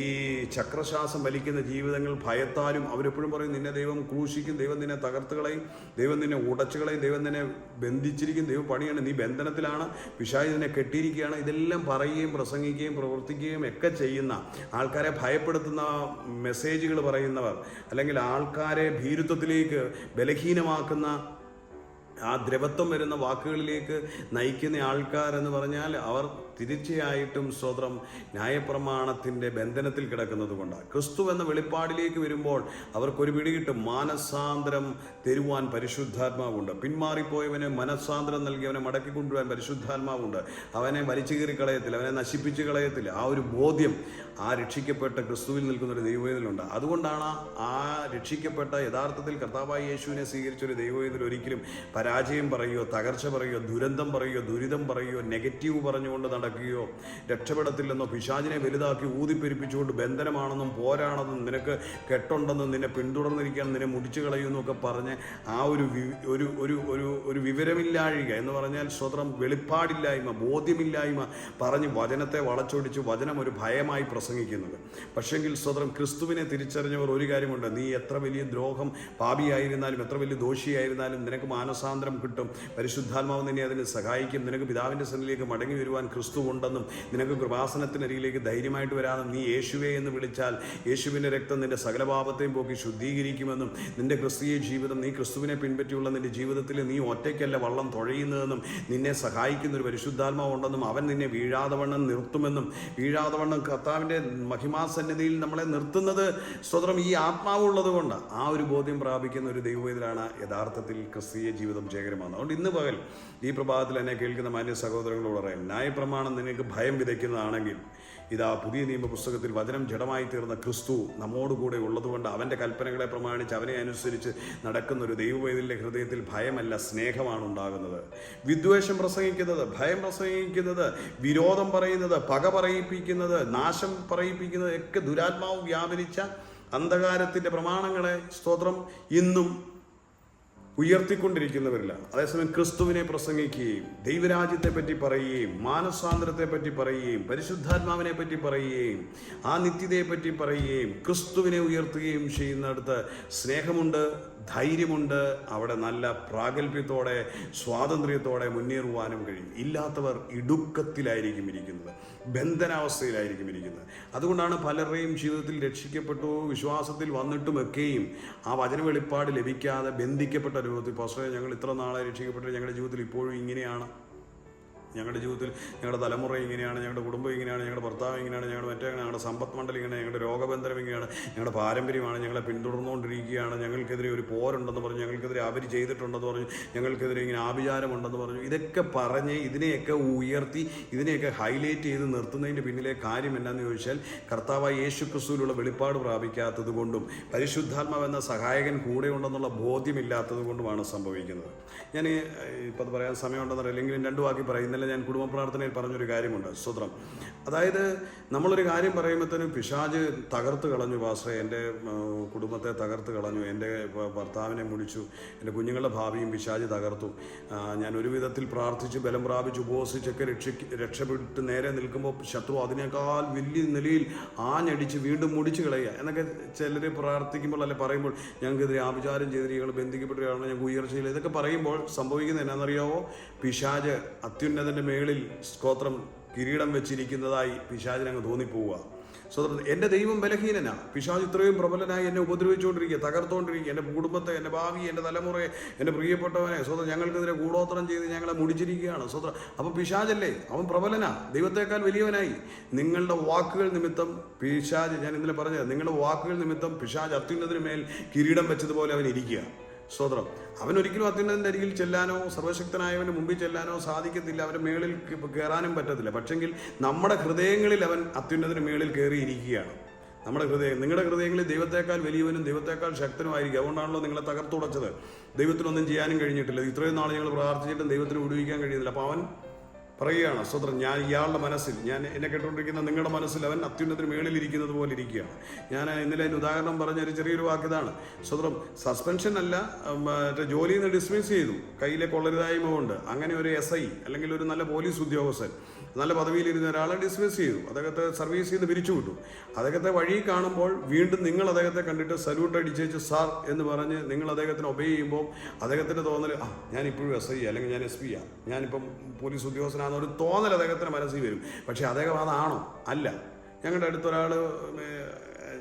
A: ചക്രശ്വാസം വലിക്കുന്ന ജീവിതങ്ങൾ ഭയത്താലും അവരെപ്പോഴും പറയും നിന്നെ ദൈവം ക്രൂശിക്കും ദൈവം നിന്നെ തകർത്തുകളെയും ദൈവം നിന്നെ ഉടച്ചുകളെയും ദൈവം നിന്നെ ബന്ധിച്ചിരിക്കും ദൈവം പണിയാണ് നീ ബന്ധനത്തിലാണ് പിശാജ് നിന്നെ കെട്ടിയിരിക്കുകയാണ്. ഇതെല്ലാം പറയുകയും പ്രസംഗിക്കുകയും പ്രവർത്തിക്കുകയും ഒക്കെ ചെയ്യുന്ന ആൾക്കാരെ ഭയപ്പെടുത്തുന്ന മെസ്സേജുകൾ പറയുന്നവർ അല്ലെങ്കിൽ ആൾക്കാരെ ഭീരുത്വത്തിലേക്ക് ബലഹീനമാക്കുന്ന ആ ദ്രവത്വം വരുന്ന വാക്കുകളിലേക്ക് നയിക്കുന്ന ആൾക്കാരെന്ന് പറഞ്ഞാൽ അവർ തീർച്ചയായിട്ടും സ്വതന്ത്രം ന്യായപ്രമാണത്തിന്റെ ബന്ധനത്തിൽ കിടക്കുന്നത് കൊണ്ടാണ്. ക്രിസ്തു എന്ന വെളിപ്പാടിലേക്ക് വരുമ്പോൾ അവർക്കൊരു പിടികിട്ടും മാനസാന്തരം തരുവാൻ പരിശുദ്ധാത്മാവുണ്ട്. പിന്മാറിപ്പോയവന് നൽകി അവനെ മടക്കി കൊണ്ടുവരാൻ പരിശുദ്ധാത്മാവുണ്ട്. അവനെ വലിച്ചു കീറി കളയത്തില്ല അവനെ നശിപ്പിച്ച് കളയത്തില്ല. ആ ഒരു ബോധ്യം ആ രക്ഷിക്കപ്പെട്ട ക്രിസ്തുവിൽ നിൽക്കുന്ന ഒരു ദൈവവേദലുണ്ട് അതുകൊണ്ടാണ് ആ രക്ഷിക്കപ്പെട്ട യഥാർത്ഥത്തിൽ കർത്താവായ യേശുവിനെ സ്വീകരിച്ച ഒരു ദൈവവേദന ഒരിക്കലും പരാജയം പറയുകയോ തകർച്ച പറയുകയോ ദുരന്തം പറയുകയോ ദുരിതം പറയുകയോ നെഗറ്റീവ് പറഞ്ഞുകൊണ്ട് നടക്കുകയോ രക്ഷപ്പെടത്തില്ലെന്നോ പിശാചിനെ വലുതാക്കി ഊതിപ്പെരിപ്പിച്ചുകൊണ്ട് ബന്ധനമാണെന്നും പോരാണെന്നും നിനക്ക് കെട്ടുണ്ടെന്നും നിന്നെ പിന്തുടർന്നിരിക്കാൻ നിന്നെ മുടിച്ചു കളയുമെന്നൊക്കെ പറഞ്ഞ് ആ ഒരു ഒരു ഒരു ഒരു ഒരു വിവരമില്ലാഴിക എന്ന് പറഞ്ഞാൽ സ്വതന്ത്രം വെളിപ്പാടില്ലായ്മ ബോധ്യമില്ലായ്മ പറഞ്ഞ് വചനത്തെ വളച്ചൊടിച്ച് വചനം ഒരു ഭയമായി പ്രസംഗിക്കുന്നത്. പക്ഷെങ്കിൽ സ്വതന്ത്രം ക്രിസ്തുവിനെ തിരിച്ചറിഞ്ഞവർ ഒരു കാര്യമുണ്ട്. നീ എത്ര വലിയ ദ്രോഹം പാപിയായിരുന്നാലും എത്ര വലിയ ദോഷിയായിരുന്നാലും നിനക്ക് മാനസാന്തരം കിട്ടും. പരിശുദ്ധാത്മാവ് നിന്നെ അതിനെ സഹായിക്കും. നിനക്ക് പിതാവിന്റെ സന്നിലേക്ക് മടങ്ങി വരുവാൻ ക്രിസ്തു ഉണ്ടെന്നും നിനക്ക് കൃപാസനത്തിനരികിലേക്ക് ധൈര്യമായിട്ട് വരാമെന്നും നീ യേശുവെ എന്ന് വിളിച്ചാൽ യേശുവിന്റെ രക്തം നിന്റെ സകലഭാവത്തെയും പോക്കി ശുദ്ധീകരിക്കുമെന്നും നിന്റെ ക്രിസ്തീയ ജീവിതം നീ ക്രിസ്തുവിനെ പിൻപറ്റിയുള്ള നിന്റെ ജീവിതത്തിൽ നീ ഒറ്റയ്ക്കല്ല വള്ളം തുഴയുന്നതെന്നും നിന്നെ സഹായിക്കുന്ന ഒരു പരിശുദ്ധാത്മാവ് ഉണ്ടെന്നും അവൻ നിന്നെ വീഴാതെ വണ്ണം നിർത്തുമെന്നും വീഴാതെ വണ്ണം കർത്താവിന്റെ മഹിമാസന്നിധിയിൽ നമ്മളെ നിർത്തുന്നത്. സ്വതന്ത്രം ഈ ആത്മാവുള്ളത് കൊണ്ട് ആ ഒരു ബോധ്യം പ്രാപിക്കുന്ന ഒരു ദൈവവേദനാണ് യഥാർത്ഥത്തിൽ ക്രിസ്തീയ ജീവിതം ജയകരമാകുന്നത് അതുകൊണ്ട് ഇന്ന് പകൽ ഈ പ്രഭാതത്തിൽ എന്നെ കേൾക്കുന്ന മാന്യ സഹോദരങ്ങളോട് പറയാം ന്യായപ്രമാണം നിങ്ങൾക്ക് ഭയം വിതയ്ക്കുന്നതാണെങ്കിൽ ഇതാ പുതിയ നിയമപുസ്തകത്തിൽ വചനം ജഡമായി തീർന്ന ക്രിസ്തു നമ്മോടുകൂടെ ഉള്ളതുകൊണ്ട് അവന്റെ കൽപ്പനകളെ പ്രമാണിച്ച് അവനെ അനുസരിച്ച് നടക്കുന്ന ഒരു ദൈവവേദിന്റെ ഹൃദയത്തിൽ ഭയമല്ല സ്നേഹമാണ് ഉണ്ടാകുന്നത്. വിദ്വേഷം പ്രസംഗിക്കുന്നത് ഭയം പ്രസംഗിക്കുന്നത് വിരോധം പറയുന്നത് പക പറയിപ്പിക്കുന്നത് നാശം പറയിപ്പിക്കുന്നത് ഒക്കെ ദുരാത്മാവ് വ്യാപരിച്ച അന്ധകാരത്തിന്റെ പ്രമാണങ്ങളെ സ്തോത്രം ഇന്നും ഉയർത്തിക്കൊണ്ടിരിക്കുന്നവരില്ല അതേസമയം ക്രിസ്തുവിനെ പ്രസംഗിക്കുകയും ദൈവരാജ്യത്തെ പറ്റി പറയുകയും മാനസാന്തരത്തെ പറ്റി പറയുകയും പരിശുദ്ധാത്മാവിനെ പറ്റി പറയുകയും ആ നിത്യതയെ പറ്റി പറയുകയും ക്രിസ്തുവിനെ ഉയർത്തുകയും ചെയ്യുന്നിടത്ത് സ്നേഹമുണ്ട് ധൈര്യമുണ്ട് അവിടെ നല്ല പ്രാഗൽഭ്യത്തോടെ സ്വാതന്ത്ര്യത്തോടെ മുന്നേറുവാനും കഴിയും. ഇല്ലാത്തവർ ഇടുക്കത്തിലായിരിക്കും ഇരിക്കുന്നത് ബന്ധനാവസ്ഥയിലായിരിക്കും ഇരിക്കുന്നത്. അതുകൊണ്ടാണ് പലരുടെയും ജീവിതത്തിൽ രക്ഷിക്കപ്പെട്ടു വിശ്വാസത്തിൽ വന്നിട്ടുമൊക്കെയും ആ വചന വെളിപ്പാട് ലഭിക്കാതെ ബന്ധിക്കപ്പെട്ട രൂപത്തിൽ പക്ഷേ ഞങ്ങൾ ഇത്ര നാളെ രക്ഷിക്കപ്പെട്ടു ഞങ്ങളുടെ ജീവിതത്തിൽ ഇപ്പോഴും ഇങ്ങനെയാണ്. ഞങ്ങളുടെ ജീവിതത്തിൽ ഞങ്ങളുടെ തലമുറ ഇങ്ങനെയാണ് ഞങ്ങളുടെ കുടുംബം ഇങ്ങനെയാണ് ഞങ്ങളുടെ ഭർത്താവ് ഇങ്ങനെയാണ് ഞങ്ങളുടെ മറ്റേ ഞങ്ങളുടെ സമ്പത്ത് മണ്ഡലം ഇങ്ങനെ ഞങ്ങളുടെ രോഗബന്ധനം ഇങ്ങനെയാണ് ഞങ്ങളുടെ പാരമ്പര്യമാണ് ഞങ്ങളെ പിന്തുടർന്നുകൊണ്ടിരിക്കുകയാണ് ഞങ്ങൾക്കെതിരെ ഒരു പോരുണ്ടെന്ന് പറഞ്ഞു ഞങ്ങൾക്കെതിരെ അവർ ചെയ്തിട്ടുണ്ടെന്ന് പറഞ്ഞു ഞങ്ങൾക്കെതിരെ ഇങ്ങനെ ആഭിചാരമുണ്ടെന്ന് പറഞ്ഞു. ഇതൊക്കെ പറഞ്ഞ് ഇതിനെയൊക്കെ ഉയർത്തി ഇതിനെയൊക്കെ ഹൈലൈറ്റ് ചെയ്ത് നിർത്തുന്നതിന്റെ പിന്നിലെ കാര്യം എന്നാന്ന് ചോദിച്ചാൽ കർത്താവായ യേശു ക്രിസ്തുവിലുള്ള വെളിപ്പാട് പ്രാപിക്കാത്തത് കൊണ്ടും പരിശുദ്ധാത്മാവ് എന്ന സഹായകൻ കൂടെ ഉണ്ടെന്നുള്ള ബോധ്യമില്ലാത്തത് കൊണ്ടുമാണ് സംഭവിക്കുന്നത്. ഞാൻ ഇപ്പം പറയാൻ സമയമുണ്ടെന്ന് അറിയില്ലെങ്കിലും രണ്ടു വാക്കി പറയും ഇന്നലെ ഞാൻ കുടുംബ പ്രാർത്ഥനയിൽ പറഞ്ഞൊരു കാര്യമുണ്ട്. സ്വത്രം അതായത് നമ്മളൊരു കാര്യം പറയുമ്പോഴത്തേനും പിശാജ് തകർത്ത് കളഞ്ഞു പാസ്റ്ററെ എന്റെ കുടുംബത്തെ തകർത്ത് കളഞ്ഞു. എന്റെ ഭർത്താവിനെ മുടിച്ചു. എന്റെ കുഞ്ഞുങ്ങളുടെ ഭാവിയും പിശാജ് തകർത്തു. ഞാൻ ഒരു വിധത്തിൽ പ്രാർത്ഥിച്ച് ബലം പ്രാപിച്ച് ഉപവസിച്ചൊക്കെ രക്ഷിക്ക് രക്ഷപ്പെട്ട് നേരെ നിൽക്കുമ്പോൾ ശത്രു അതിനേക്കാൾ വലിയ നിലയിൽ ആഞ്ഞടിച്ച് വീണ്ടും മുടിച്ചു കളയുക. എന്നൊക്കെ ചിലർ പ്രാർത്ഥിക്കുമ്പോൾ അല്ലെ പറയുമ്പോൾ ഞങ്ങൾക്കെതിരെ ആഭിചാരം ചെയ്ത് ഞങ്ങൾ ബന്ധിക്കപ്പെട്ടവരാണ് ഞങ്ങൾക്ക് ഉയർച്ചയില്ല. ഇതൊക്കെ പറയുമ്പോൾ സംഭവിക്കുന്നത് എന്നാണെന്നറിയാവോ? പിശാജ് അത്യുന്നതന്റെ മേളിൽ സ്തോത്രം കിരീടം വെച്ചിരിക്കുന്നതായി പിശാചിനങ്ങ് തോന്നിപ്പോവുക. സ്വതന്ത്രം എന്റെ ദൈവം ബലഹീനനാ. പിശാജ് ഇത്രയും പ്രബലനായി എന്നെ ഉപദ്രവിച്ചുകൊണ്ടിരിക്കുക തകർത്തുകൊണ്ടിരിക്കുക. എന്റെ കുടുംബത്തെ എന്റെ ഭാവി എന്റെ തലമുറയെ എന്റെ പ്രിയപ്പെട്ടവനെ. സ്വതന്ത്രം ഞങ്ങൾക്കെതിരെ കൂടോത്രം ചെയ്ത് ഞങ്ങളെ മുടിച്ചിരിക്കുകയാണ്. സ്വതന്ത്രം അപ്പം പിശാജല്ലേ അവൻ പ്രബലനാ. ദൈവത്തെക്കാൾ വലിയവനായി. നിങ്ങളുടെ വാക്കുകൾ നിമിത്തം പിശാജ് ഞാൻ ഇന്നലെ പറഞ്ഞത് നിങ്ങളുടെ വാക്കുകൾ നിമിത്തം പിശാജ് അത്യുന്നതിന് മേൽ കിരീടം വെച്ചതുപോലെ അവൻ ഇരിക്കുക. സ്വതന്ത്രം. അവനൊരിക്കലും അത്യുന്നതിന്റെ അരികിൽ ചെല്ലാനോ സർവശക്തനായവന് മുമ്പിൽ ചെല്ലാനോ സാധിക്കത്തില്ല. അവന്റെ മേളിൽ കയറാനും പറ്റത്തില്ല. പക്ഷെങ്കിൽ നമ്മുടെ ഹൃദയങ്ങളിൽ അവൻ അത്യുന്നതിന് മേളിൽ കയറിയിരിക്കുകയാണ് നമ്മുടെ ഹൃദയം നിങ്ങളുടെ ഹൃദയങ്ങളിൽ ദൈവത്തെക്കാൾ വലിയവനും ദൈവത്തെക്കാൾ ശക്തനുമായിരിക്കും അതുകൊണ്ടാണല്ലോ നിങ്ങളെ തകർത്തുടച്ചത്. ദൈവത്തിനൊന്നും ചെയ്യാനും കഴിഞ്ഞിട്ടില്ല. ഇത്രയും നാൾ ഞങ്ങൾ പ്രാർത്ഥിച്ചിട്ടും ദൈവത്തിന് വിടുവിക്കാൻ കഴിയുന്നില്ല. അപ്പോൾ അവൻ പറയുകയാണ് സ്വതന്ത്രം ഞാൻ ഇയാളുടെ മനസ്സിൽ ഞാൻ എന്നെ കേട്ടുകൊണ്ടിരിക്കുന്ന നിങ്ങളുടെ മനസ്സിൽ അവൻ അത്യുന്നതിന് മേളിൽ ഇരിക്കുന്നത് പോലെ ഇരിക്കുകയാണ്. ഞാൻ ഇന്നലെ അതിന് ഉദാഹരണം പറഞ്ഞ ഒരു ചെറിയൊരു വാക്യതാണ് സ്വതന്ത്രം സസ്പെൻഷൻ അല്ല മറ്റേ ജോലിയിൽ നിന്ന് ഡിസ്മിസ് ചെയ്തു കയ്യിലെ കൊള്ളരുതായ്മ കൊണ്ട് അങ്ങനെ ഒരു എസ് ഐ അല്ലെങ്കിൽ ഒരു നല്ല പോലീസ് ഉദ്യോഗസ്ഥൻ നല്ല പദവിയിലിരുന്ന ഒരാളെ ഡിസ്മിസ് ചെയ്തു. അദ്ദേഹത്തെ സർവീസ് ചെയ്ത് പിരിച്ചു വിട്ടു. അദ്ദേഹത്തെ വഴി കാണുമ്പോൾ വീണ്ടും നിങ്ങൾ അദ്ദേഹത്തെ കണ്ടിട്ട് സല്യൂട്ട് അടിച്ചേച്ച് സാർ എന്ന് പറഞ്ഞ് നിങ്ങൾ അദ്ദേഹത്തിന് ഒബേ ചെയ്യുമ്പോൾ അദ്ദേഹത്തിന്റെ തോന്നൽ ആ ഞാനിപ്പോഴും എസ് ഐ അല്ലെങ്കിൽ ഞാൻ എസ് പി ആ ഞാനിപ്പം പോലീസ് ഉദ്യോഗസ്ഥനാണെന്ന് ഒരു തോന്നൽ അദ്ദേഹത്തിന്റെ മനസ്സിൽ വരും. പക്ഷേ അദ്ദേഹം അതാണോ അല്ല. ഞങ്ങളുടെ അടുത്തൊരാൾ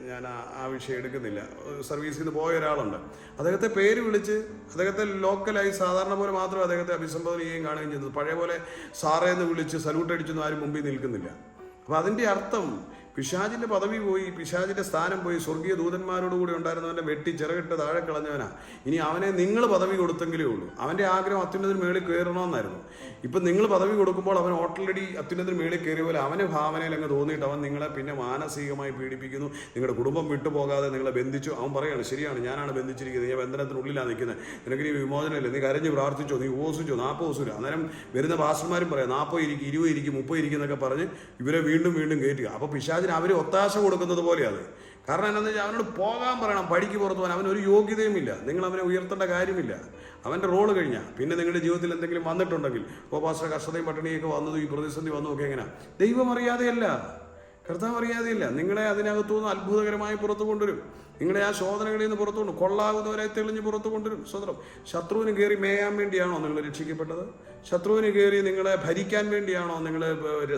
A: ഞാൻ ആ- വിഷയം എടുക്കുന്നില്ല. സർവീസിൽ നിന്ന് പോയ ഒരാളുണ്ട്. അദ്ദേഹത്തെ പേര് വിളിച്ച് അദ്ദേഹത്തെ ലോക്കലായി സാധാരണ പോലെ മാത്രം അദ്ദേഹത്തെ അഭിസംബോധന ചെയ്യുകയും കാണുകയും ചെയ്യുന്നത് പഴയ പോലെ സാറേ എന്ന് വിളിച്ച് സല്യൂട്ട് അടിച്ചൊന്നും ആരും മുമ്പിൽ നിൽക്കുന്നില്ല. അപ്പോൾ അതിന്റെ അർത്ഥം പിശാചിന്റെ പദവി പോയി പിശാചിന്റെ സ്ഥാനം പോയി സ്വർഗീയ ദൂതന്മാരോട് കൂടി ഉണ്ടായിരുന്നവനെ വെട്ടി ചിറകിട്ട് താഴെ കളഞ്ഞവനാ. ഇനി അവനെ നിങ്ങൾ പദവി കൊടുത്തെങ്കിലേ ഉള്ളൂ. അവന്റെ ആഗ്രഹം അത്യുന്നതിന് മേളിൽ കയറണമെന്നായിരുന്നു. ഇപ്പൊ നിങ്ങൾ പദവി കൊടുക്കുമ്പോൾ അവൻ ഓൾറെഡി അത്യുന്നതിന് മേളിൽ കയറിയ പോലെ അവന് ഭാവനയിൽ അങ്ങ് തോന്നിയിട്ട് അവൻ നിങ്ങളെ പിന്നെ മാനസികമായി പീഡിപ്പിക്കുന്നു. നിങ്ങളുടെ കുടുംബം വിട്ടുപോകാതെ നിങ്ങളെ ബന്ധിച്ചു. അവൻ പറയാണ് ശരിയാണ് ഞാനാണ് ബന്ധിച്ചിരിക്കുന്നത്. ഞാൻ ബന്ധനത്തിനുള്ളിലാണ് നിൽക്കുന്നത്. നിനക്ക് നീ വിമോചനമില്ല. നീ കരഞ്ഞ് പ്രാർത്ഥിച്ചോ നീ ഉപസിച്ചോ നാൽപ്പത് ദിവസം അന്നേരം വരുന്ന ഭാഷന്മാരും പറയാം നാൽപ്പത് ഇരിക്കും ഇരുപത് ഇരിക്കും മുപ്പത് ഇരിക്കും എന്നൊക്കെ പറഞ്ഞ് ഇവരെ വീണ്ടും വീണ്ടും കയറ്റുക. അപ്പോൾ പിശാചിന് അവർ ഒത്താശ കൊടുക്കുന്നത് പോലെയാണ്. കാരണം എന്താണെന്ന് വെച്ചാൽ അവനോട് പോകാൻ പറയണം പടിക്ക് പുറത്ത് പോകാൻ. അവനൊരു യോഗ്യതയുമില്ല. നിങ്ങൾ അവനെ ഉയർത്തേണ്ട കാര്യമില്ല. അവന്റെ റോൾ കഴിഞ്ഞാൽ പിന്നെ നിങ്ങളുടെ ജീവിതത്തിൽ എന്തെങ്കിലും വന്നിട്ടുണ്ടെങ്കിൽ പാസ്റ്റർ കഷ്ടതയും പട്ടിണിയൊക്കെ വന്നതും ഈ പ്രതിസന്ധി വന്നു ഒക്കെ എങ്ങനെ? ദൈവം അറിയാതെയല്ല കർത്താവ് അറിയാതെയില്ല. നിങ്ങളെ അതിനകത്തുനിന്ന് അത്ഭുതകരമായി പുറത്തു കൊണ്ടുവരും. നിങ്ങളെ ആ ശോധനകളിൽ നിന്ന് പുറത്തു കൊണ്ടു കൊള്ളാകുന്നവരെ തെളിഞ്ഞ് പുറത്തു കൊണ്ടുവരും. സ്വതന്ത്രം. ശത്രുവിന് കയറി മേയാൻ വേണ്ടിയാണോ നിങ്ങൾ രക്ഷിക്കപ്പെട്ടത്? ശത്രുവിന് കയറി നിങ്ങളെ ഭരിക്കാൻ വേണ്ടിയാണോ നിങ്ങൾ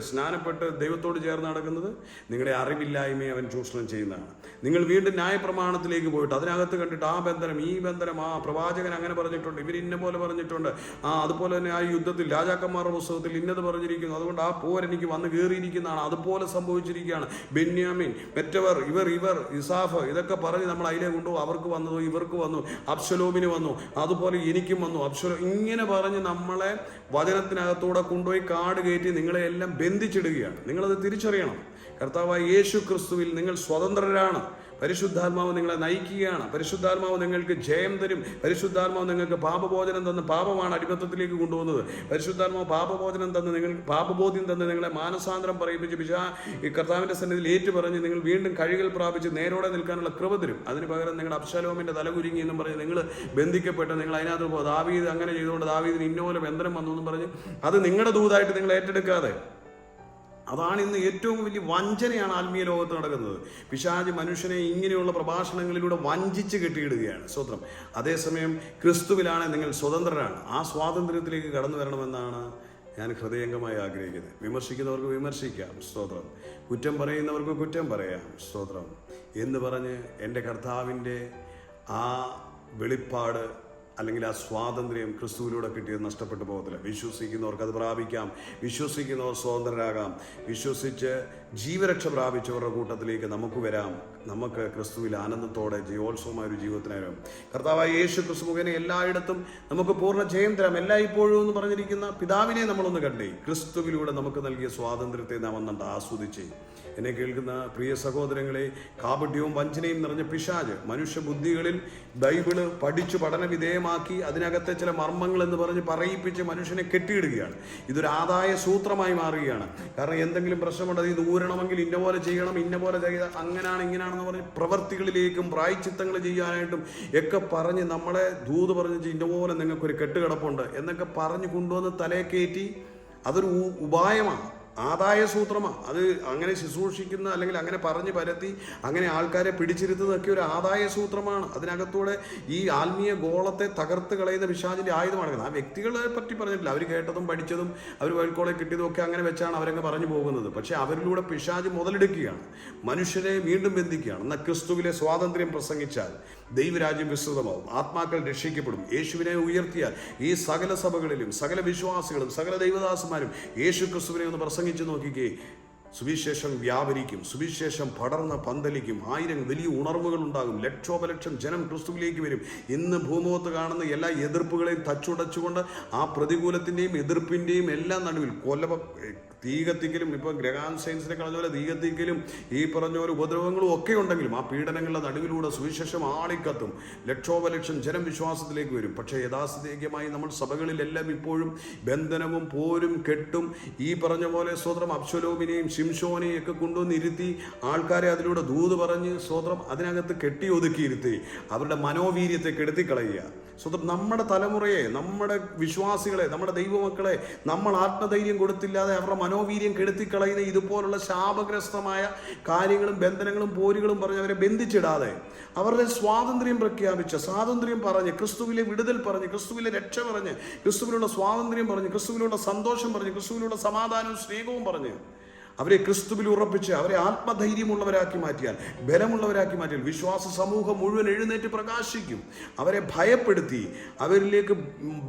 A: സ്നാനപ്പെട്ട് ദൈവത്തോട് ചേർന്ന് നടക്കുന്നത്? നിങ്ങളുടെ അറിവില്ലായ്മയെ അവൻ ചൂഷണം ചെയ്യുന്നതാണ്. നിങ്ങൾ വീണ്ടും ന്യായപ്രമാണത്തിലേക്ക് പോയിട്ട് അതിനകത്ത് കണ്ടിട്ട് ആ ബന്ധനം ഈ ബന്ധനം ആ പ്രവാചകൻ അങ്ങനെ പറഞ്ഞിട്ടുണ്ട് ഇവർ ഇന്ന പോലെ പറഞ്ഞിട്ടുണ്ട് ആ അതുപോലെ തന്നെ ആ യുദ്ധത്തിൽ രാജാക്കന്മാരുടെ പുസ്തകത്തിൽ ഇന്നത് പറഞ്ഞിരിക്കുന്നു അതുകൊണ്ട് ആ പോരെനിക്ക് വന്ന് കയറിയിരിക്കുന്നതാണ് അതുപോലെ സംഭവിച്ചിരിക്കുകയാണ്. ബെന്യാമിൻ മറ്റവർ ഇവർ ഇവർ ഇസാഫ് ഇതൊക്കെ പറഞ്ഞ് നമ്മൾ അതിലെ കൊണ്ടുപോകും അവർക്ക് വന്നതോ ഇവർക്ക് വന്നു. അബ്സലോമിന് വന്നു. അതുപോലെ എനിക്കും വന്നു. അബ്സലോ ഇങ്ങനെ പറഞ്ഞ് നമ്മളെ വചനത്തിനകത്തൂടെ കൊണ്ടുപോയി കാട് കയറ്റി നിങ്ങളെ എല്ലാം ബന്ധിച്ചിടുകയാണ്. നിങ്ങളത് തിരിച്ചറിയണം. കർത്താവായ യേശു ക്രിസ്തുവിൽ നിങ്ങൾ സ്വതന്ത്രരാണ്. പരിശുദ്ധാത്മാവ് നിങ്ങളെ നയിക്കുകയാണ്. പരിശുദ്ധാത്മാവ് നിങ്ങൾക്ക് ജയം തരും. പരിശുദ്ധാത്മാവ് നിങ്ങൾക്ക് പാപബോധനം തന്ന് പാപമാണ് അടിമത്തത്തിലേക്ക് കൊണ്ടുപോകുന്നത് പരിശുദ്ധാത്മാവ് പാപബോധനം തന്ന് നിങ്ങൾ പാപബോധ്യം തന്ന് നിങ്ങളെ മാനസാന്തരം പറയിപ്പിച്ച് പിശാ ഈ കർത്താവിന്റെ സന്നിധിയിൽ ഏറ്റു പറഞ്ഞ് നിങ്ങൾ വീണ്ടും കഴികൾ പ്രാപിച്ച് നേരോടെ നിൽക്കാനുള്ള കൃപ തരും. അതിന് പകരം നിങ്ങൾ അപ്ശലോമിന്റെ തലകുരുങ്ങി എന്നും പറഞ്ഞ് നിങ്ങൾ ബന്ധിക്കപ്പെട്ട് നിങ്ങൾ അതിനകത്ത് ദാവീദ് അങ്ങനെ ചെയ്തുകൊണ്ട് ദാവീദിന് ഇന്നോലെ ബന്ധനം വന്നു എന്നും പറഞ്ഞ് അത് നിങ്ങളുടെ ദൂതായിട്ട് നിങ്ങൾ ഏറ്റെടുക്കാതെ അതാണ് ഇന്ന് ഏറ്റവും വലിയ വഞ്ചനയാണ് ആത്മീയ ലോകത്ത് നടക്കുന്നത്. പിശാജ് മനുഷ്യനെ ഇങ്ങനെയുള്ള പ്രഭാഷണങ്ങളിലൂടെ വഞ്ചിച്ച് കെട്ടിയിടുകയാണ്. സ്വതന്ത്രം അതേസമയം ക്രിസ്തുവിലാണ് നിങ്ങൾ സ്വതന്ത്രരാണ്. ആ സ്വാതന്ത്ര്യത്തിലേക്ക് കടന്നു വരണമെന്നാണ് ഞാൻ ഹൃദയംഗമായി ആഗ്രഹിക്കുന്നത്. വിമർശിക്കുന്നവർക്ക് വിമർശിക്കാം. സ്തോത്രം. കുറ്റം പറയുന്നവർക്ക് കുറ്റം പറയാം. സ്തോത്രം. എന്ന് പറഞ്ഞ് എന്റെ കർത്താവിന്റെ ആ വെളിപ്പാട് അല്ലെങ്കിൽ ആ സ്വാതന്ത്ര്യം ക്രിസ്തുവിലൂടെ കിട്ടിയത് നഷ്ടപ്പെട്ടു പോകത്തില്ല വിശ്വസിക്കുന്നവർക്ക് അത് പ്രാപിക്കാം. വിശ്വസിക്കുന്നവർ സ്വതന്ത്രരാകാം. വിശ്വസിച്ച് ജീവരക്ഷ പ്രാപിച്ചവരുടെ കൂട്ടത്തിലേക്ക് നമുക്ക് വരാം. നമുക്ക് ക്രിസ്തുവിൽ ആനന്ദത്തോടെ ജീവോത്സവമായ ഒരു ജീവിതത്തിനായിരുന്നു കർത്താവായ യേശു ക്രിസ്തു മുഖേന എല്ലായിടത്തും നമുക്ക് പൂർണ ജയം തരാം. എല്ലായ്പ്പോഴും എന്ന് പറഞ്ഞിരിക്കുന്ന പിതാവിനെ നമ്മളൊന്ന് കണ്ടേ. ക്രിസ്തുവിലൂടെ നമുക്ക് നൽകിയ സ്വാതന്ത്ര്യത്തെ നാം ഒന്നുണ്ട് ആസ്വദിച്ചേ. എന്നെ കേൾക്കുന്ന പ്രിയ സഹോദരങ്ങളെ കാപട്യവും വഞ്ചനയും നിറഞ്ഞ പിശാജ് മനുഷ്യബുദ്ധികളിൽ ബൈബിൾ പഠിച്ചു പഠന വിധേയമാക്കി അതിനകത്തെ ചില മർമ്മങ്ങൾ എന്ന് പറഞ്ഞ് പറയിപ്പിച്ച് മനുഷ്യനെ കെട്ടിയിടുകയാണ്. ഇതൊരു ആദായ സൂത്രമായി മാറുകയാണ്. കാരണം എന്തെങ്കിലും പ്രശ്നമുണ്ടത് ഇത് ഊരണമെങ്കിൽ ഇന്ന പോലെ ചെയ്യണം ഇന്ന പോലെ ചെയ്ത അങ്ങനെയാണ് ഇങ്ങനെയാണെന്ന് പറഞ്ഞ് പ്രവർത്തികളിലേക്കും പ്രായച്ചിത്തങ്ങൾ ചെയ്യാനായിട്ടും ഒക്കെ പറഞ്ഞ് നമ്മളെ ദൂത് പറഞ്ഞ് ഇന്ന പോലെ നിങ്ങൾക്കൊരു കെട്ടുകിടപ്പുണ്ട് എന്നൊക്കെ പറഞ്ഞ് കൊണ്ടുവന്ന് തലയെ കയറ്റി അതൊരു ഉപായമാണ്. ആദായ സൂത്രമാണ് അത് അങ്ങനെ ശുശ്രൂഷിക്കുന്ന അല്ലെങ്കിൽ അങ്ങനെ പറഞ്ഞ് പരത്തി അങ്ങനെ ആൾക്കാരെ പിടിച്ചിരുത്തുന്നതൊക്കെ ഒരു ആദായ സൂത്രമാണ് അതിനകത്തൂടെ ഈ ആത്മീയ ഗോളത്തെ തകർത്ത് കളയുന്ന പിശാചിന്റെ ആയുധമാണ് ആ വ്യക്തികളെ പറ്റി പറഞ്ഞിട്ടില്ല. അവർ കേട്ടതും പഠിച്ചതും അവർ വയൽക്കോളെ കിട്ടിയതും ഒക്കെ അങ്ങനെ വെച്ചാണ് അവരങ്ങ് പറഞ്ഞു പോകുന്നത്. പക്ഷേ അവരിലൂടെ പിശാജ് മുതലെടുക്കുകയാണ്. മനുഷ്യരെ വീണ്ടും ബന്ധിക്കുകയാണ്. എന്നാൽ ക്രിസ്തുവിലെ സ്വാതന്ത്ര്യം പ്രസംഗിച്ചാൽ ദൈവരാജ്യം വിസ്തൃതമാവും ആത്മാക്കൾ രക്ഷിക്കപ്പെടും. യേശുവിനെ ഉയർത്തിയാൽ ഈ സകല സഭകളിലും സകല വിശ്വാസികളും സകല ദൈവദാസന്മാരും യേശു ക്രിസ്തുവിനെ ഒന്ന് പ്രസംഗിച്ചു നോക്കിക്കേ. സുവിശേഷം വ്യാപരിക്കും. സുവിശേഷം പടർന്ന് പന്തലിക്കും. ആയിരം വലിയ ഉണർവുകൾ ഉണ്ടാകും. ലക്ഷോപലക്ഷം ജനം ക്രിസ്തുവിലേക്ക് വരും. ഇന്ന് ഭൂമുഖത്ത് കാണുന്ന എല്ലാ എതിർപ്പുകളെയും തച്ചുടച്ചുകൊണ്ട് ആ പ്രതികൂലത്തിന്റെയും എതിർപ്പിന്റെയും എല്ലാം നടുവിൽ കൊല്ല തീ കത്തിക്കലും ഇപ്പോൾ ഗ്രഹാൻ സയൻസിനെ കളഞ്ഞ പോലെ തീ കത്തിക്കലും ഈ പറഞ്ഞ പോലെ ഉപദ്രവങ്ങളും ഒക്കെ ഉണ്ടെങ്കിലും ആ പീഡനങ്ങളുടെ നടുവിലൂടെ സുവിശേഷം ആളിക്കത്തും. ലക്ഷോപലക്ഷം ജനം വിശ്വാസത്തിലേക്ക് വരും. പക്ഷേ യഥാസ്ഥിതികമായി നമ്മൾ സഭകളിലെല്ലാം ഇപ്പോഴും ബന്ധനവും പോരും കെട്ടും ഈ പറഞ്ഞ പോലെ സ്വതന്ത്രം അബ്ശലോമിനെയും ശിംഷോനെയും ഒക്കെ കൊണ്ടുവന്നിരുത്തി ആൾക്കാരെ അതിലൂടെ ദൂത് പറഞ്ഞ് സ്വതന്ത്രം അതിനകത്ത് കെട്ടി ഒതുക്കിയിരുത്തി അവരുടെ മനോവീര്യത്തെ കെടുത്തിക്കളയുക. സ്വതന്ത്രം നമ്മുടെ തലമുറയെ നമ്മുടെ വിശ്വാസികളെ നമ്മുടെ ദൈവമക്കളെ നമ്മൾ ആത്മധൈര്യം കൊടുത്തില്ലാതെ അവരുടെ മനോവീര്യം കെടുത്തിക്കളയുന്ന ഇതുപോലുള്ള ശാപഗ്രസ്തമായ കാര്യങ്ങളും ബന്ധനങ്ങളും പോരുകളും പറഞ്ഞ് അവരെ ബന്ധിച്ചിടാതെ അവരുടെ സ്വാതന്ത്ര്യം പ്രഖ്യാപിച്ച സ്വാതന്ത്ര്യം പറഞ്ഞ് ക്രിസ്തുവിലെ വിടുതൽ പറഞ്ഞ് ക്രിസ്തുവിലെ രക്ഷ പറഞ്ഞ് ക്രിസ്തുവിലുള്ള സ്വാതന്ത്ര്യം പറഞ്ഞ് ക്രിസ്തുവിലുള്ള സന്തോഷം പറഞ്ഞ് ക്രിസ്തുവിലുള്ള സമാധാനവും സ്നേഹവും പറഞ്ഞ് അവരെ ക്രിസ്തുവിൽ ഉറപ്പിച്ച് അവരെ ആത്മധൈര്യമുള്ളവരാക്കി മാറ്റിയാൽ ബലമുള്ളവരാക്കി മാറ്റിയാൽ വിശ്വാസ സമൂഹം മുഴുവൻ എഴുന്നേറ്റ് പ്രകാശിക്കും. അവരെ ഭയപ്പെടുത്തി അവരിലേക്ക്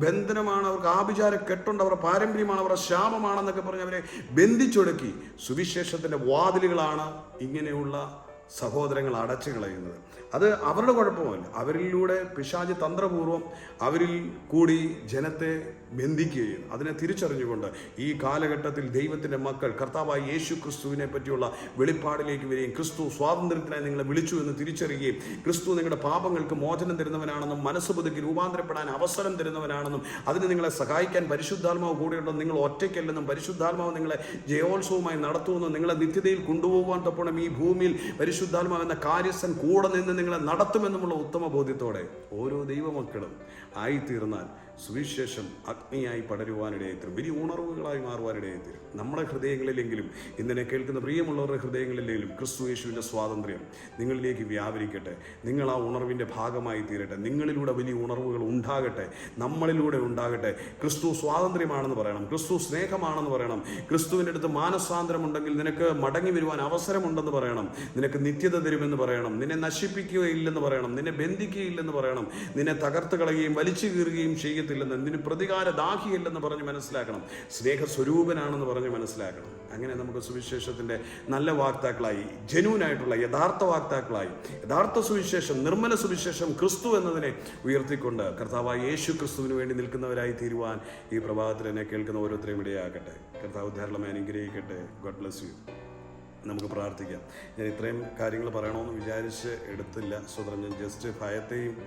A: ബന്ധനമാണ് അവർക്ക് ആഭിചാര കെട്ടുണ്ട് അവരുടെ പാരമ്പര്യമാണ് അവരുടെ ശാപമാണെന്നൊക്കെ പറഞ്ഞ് അവരെ ബന്ധിച്ചൊടുക്കി. സുവിശേഷത്തിന്റെ വാതിലുകളാണ് ഇങ്ങനെയുള്ള സഹോദരങ്ങൾ അടച്ചു കളയുന്നത്. അത് അവരുടെ കുഴപ്പമല്ല അവരിലൂടെ പിശാജ് തന്ത്രപൂർവം അവരിൽ കൂടി ജനത്തെ ബന്ധിക്കുകയും അതിനെ തിരിച്ചറിഞ്ഞുകൊണ്ട് ഈ കാലഘട്ടത്തിൽ ദൈവത്തിന്റെ മക്കൾ കർത്താവായ യേശു ക്രിസ്തുവിനെ പറ്റിയുള്ള വെളിപ്പാടിലേക്ക് വരികയും ക്രിസ്തു സ്വാതന്ത്ര്യത്തിനായി നിങ്ങളെ വിളിച്ചു എന്ന് തിരിച്ചറിയുകയും ക്രിസ്തു നിങ്ങളുടെ പാപങ്ങൾക്ക് മോചനം തരുന്നവനാണെന്നും മനസ്സ് പുതുക്കി രൂപാന്തരപ്പെടാൻ അവസരം തരുന്നവനാണെന്നും അതിന് നിങ്ങളെ സഹായിക്കാൻ പരിശുദ്ധാത്മാവ് കൂടെയുണ്ടെന്നും നിങ്ങൾ ഒറ്റയ്ക്കല്ലെന്നും പരിശുദ്ധാത്മാവ് നിങ്ങളെ ജയോത്സവമായി നടത്തുമെന്നും നിങ്ങളെ നിത്യതയിൽ കൊണ്ടുപോകാൻ തപ്പോണം ഈ ഭൂമിയിൽ പരിശുദ്ധാത്മാവ് എന്ന കാര്യസ്ഥൻ കൂടെ നിന്ന് നിങ്ങളെ നടത്തുമെന്നുമുള്ള ഉത്തമ ബോധ്യത്തോടെ ഓരോ ദൈവമക്കളും ആയിത്തീർന്നാൽ സുവിശേഷം അഗ്നിയായി തരും. വലിയ ഉണർവുകളായി മാറുവാനിടയായി തരും. നമ്മുടെ ഹൃദയങ്ങളിലെങ്കിലും ഇന്നലെ കേൾക്കുന്ന പ്രിയമുള്ളവരുടെ ഹൃദയങ്ങളിലെങ്കിലും ക്രിസ്തു യേശുവിന്റെ സ്വാതന്ത്ര്യം നിങ്ങളിലേക്ക് വ്യാപരിക്കട്ടെ. നിങ്ങൾ ആ ഉണർവിന്റെ ഭാഗമായി തീരട്ടെ. നിങ്ങളിലൂടെ വലിയ ഉണർവുകൾ ഉണ്ടാകട്ടെ. നമ്മളിലൂടെ ഉണ്ടാകട്ടെ. ക്രിസ്തു സ്വാതന്ത്ര്യമാണെന്ന് പറയണം. ക്രിസ്തു സ്നേഹമാണെന്ന് പറയണം. ക്രിസ്തുവിന്റെ അടുത്ത് മാനസാന്തരമുണ്ടെങ്കിൽ നിനക്ക് മടങ്ങി വരുവാൻ അവസരമുണ്ടെന്ന് പറയണം. നിനക്ക് നിത്യത തരുമെന്ന് പറയണം. നിന്നെ നശിപ്പിക്കുകയില്ലെന്ന് പറയണം. നിന്നെ ബന്ധിക്കുകയില്ലെന്ന് പറയണം. നിന്നെ തകർത്ത് കളയുകയും വലിച്ചു കീറുകയും ചെയ്യത്തില്ലെന്ന് നിന്നെ പ്രതികാര ദാഹിയില്ലെന്ന് പറഞ്ഞ് മനസ്സിലാക്കണം. സ്നേഹസ്വരൂപനാണെന്ന് പറഞ്ഞ് മനസ്സിലാക്കണം. അങ്ങനെ നമുക്ക് സുവിശേഷത്തിന്റെ നല്ല വാക്താക്കളായി ജനുവിനായിട്ടുള്ള യഥാർത്ഥ വാക്താക്കളായി യഥാർത്ഥ സുവിശേഷം നിർമ്മല സുവിശേഷം ക്രിസ്തു എന്നതിനെ ഉയർത്തിക്കൊണ്ട് കർത്താവായ യേശു ക്രിസ്തുവിന് വേണ്ടി നിൽക്കുന്നവരായി തീരുവാൻ ഈ പ്രഭാതത്തിൽ എന്നെ കേൾക്കുന്ന ഓരോരുത്തരെയും ഇടയാകട്ടെ. കർത്താവ് ധാരാളം അനുഗ്രഹിക്കട്ടെ. God bless you. നമുക്ക് പ്രാർത്ഥിക്കാം. ഞാൻ ഇത്രയും കാര്യങ്ങൾ പറയണമെന്ന് വിചാരിച്ച് എടുത്തില്ല. സ്വതന്ത്രം ഞാൻ ജസ്റ്റ് ഭയത്തെയും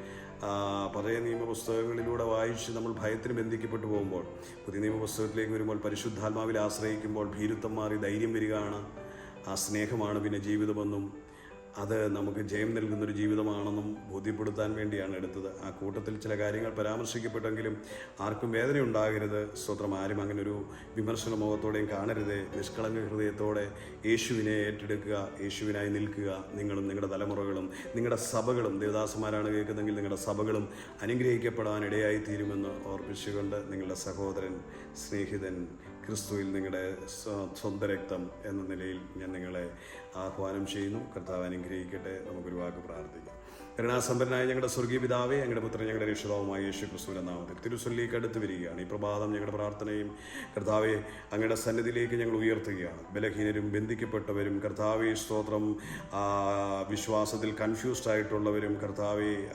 A: പഴയ നിയമപുസ്തകങ്ങളിലൂടെ വായിച്ച് നമ്മൾ ഭയത്തിന് ബന്ധിക്കപ്പെട്ടു പോകുമ്പോൾ പുതിയ നിയമപുസ്തകത്തിലേക്ക് വരുമ്പോൾ പരിശുദ്ധാത്മാവിൽ ആശ്രയിക്കുമ്പോൾ ഭീരുത്വം മാറി ധൈര്യം വരികയാണ് ആ സ്നേഹമാണ് പിന്നെ ജീവിതമെന്നും അത് നമുക്ക് ജയം നൽകുന്നൊരു ജീവിതമാണെന്നും ബോധ്യപ്പെടുത്താൻ വേണ്ടിയാണ് എടുത്തത്. ആ കൂട്ടത്തിൽ ചില കാര്യങ്ങൾ പരാമർശിക്കപ്പെട്ടെങ്കിലും ആർക്കും വേദന ഉണ്ടാകരുത്. സ്തോത്രം. ആരും അങ്ങനെ ഒരു വിമർശന മുഖത്തോടെയും കാണരുത്. നിഷ്കളങ്ക ഹൃദയത്തോടെ യേശുവിനെ ഏറ്റെടുക്കുക യേശുവിനായി നിൽക്കുക. നിങ്ങളും നിങ്ങളുടെ തലമുറകളും നിങ്ങളുടെ സഭകളും ദേവദാസന്മാരാണ് കേൾക്കുന്നതെങ്കിൽ നിങ്ങളുടെ സഭകളും അനുഗ്രഹിക്കപ്പെടാൻ ഇടയായി തീരുമെന്ന് ഓർപ്പിച്ചുകൊണ്ട് നിങ്ങളുടെ സഹോദരൻ സ്നേഹിതൻ ക്രിസ്തുവിൽ നിങ്ങളുടെ സ്വ- സ്വന്തം രക്തം എന്ന നിലയിൽ ഞാൻ നിങ്ങളെ ആഹ്വാനം ചെയ്യുന്നു. കർത്താവ് അനുഗ്രഹിക്കട്ടെ. നമുക്കൊരു വാക്ക് പ്രാർത്ഥിക്കാം. കരുണാസമ്പന്നനായ ഞങ്ങളുടെ സ്വർഗീയ പിതാവേ ഞങ്ങളുടെ പുത്രൻ ഞങ്ങളുടെ രക്ഷിതാവുമായ യേശു ക്രിസ്തുവിന്റെ നാമത്തിൽ തിരുസൊല്ലിക്ക് അടുത്ത് വരികയാണ്. ഈ പ്രഭാതം ഞങ്ങളുടെ പ്രാർത്ഥനയും കർത്താവെ അങ്ങയുടെ സന്നിധിയിലേക്ക് ഞങ്ങൾ ഉയർത്തുകയാണ്. ബലഹീനരും ബന്ധിക്കപ്പെട്ടവരും കർത്താവെ സ്തോത്രം വിശ്വാസത്തിൽ കൺഫ്യൂസ്ഡ് ആയിട്ടുള്ളവരും കർത്താവെ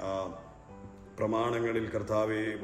A: പ്രമാണങ്ങളിൽ കർത്താവെ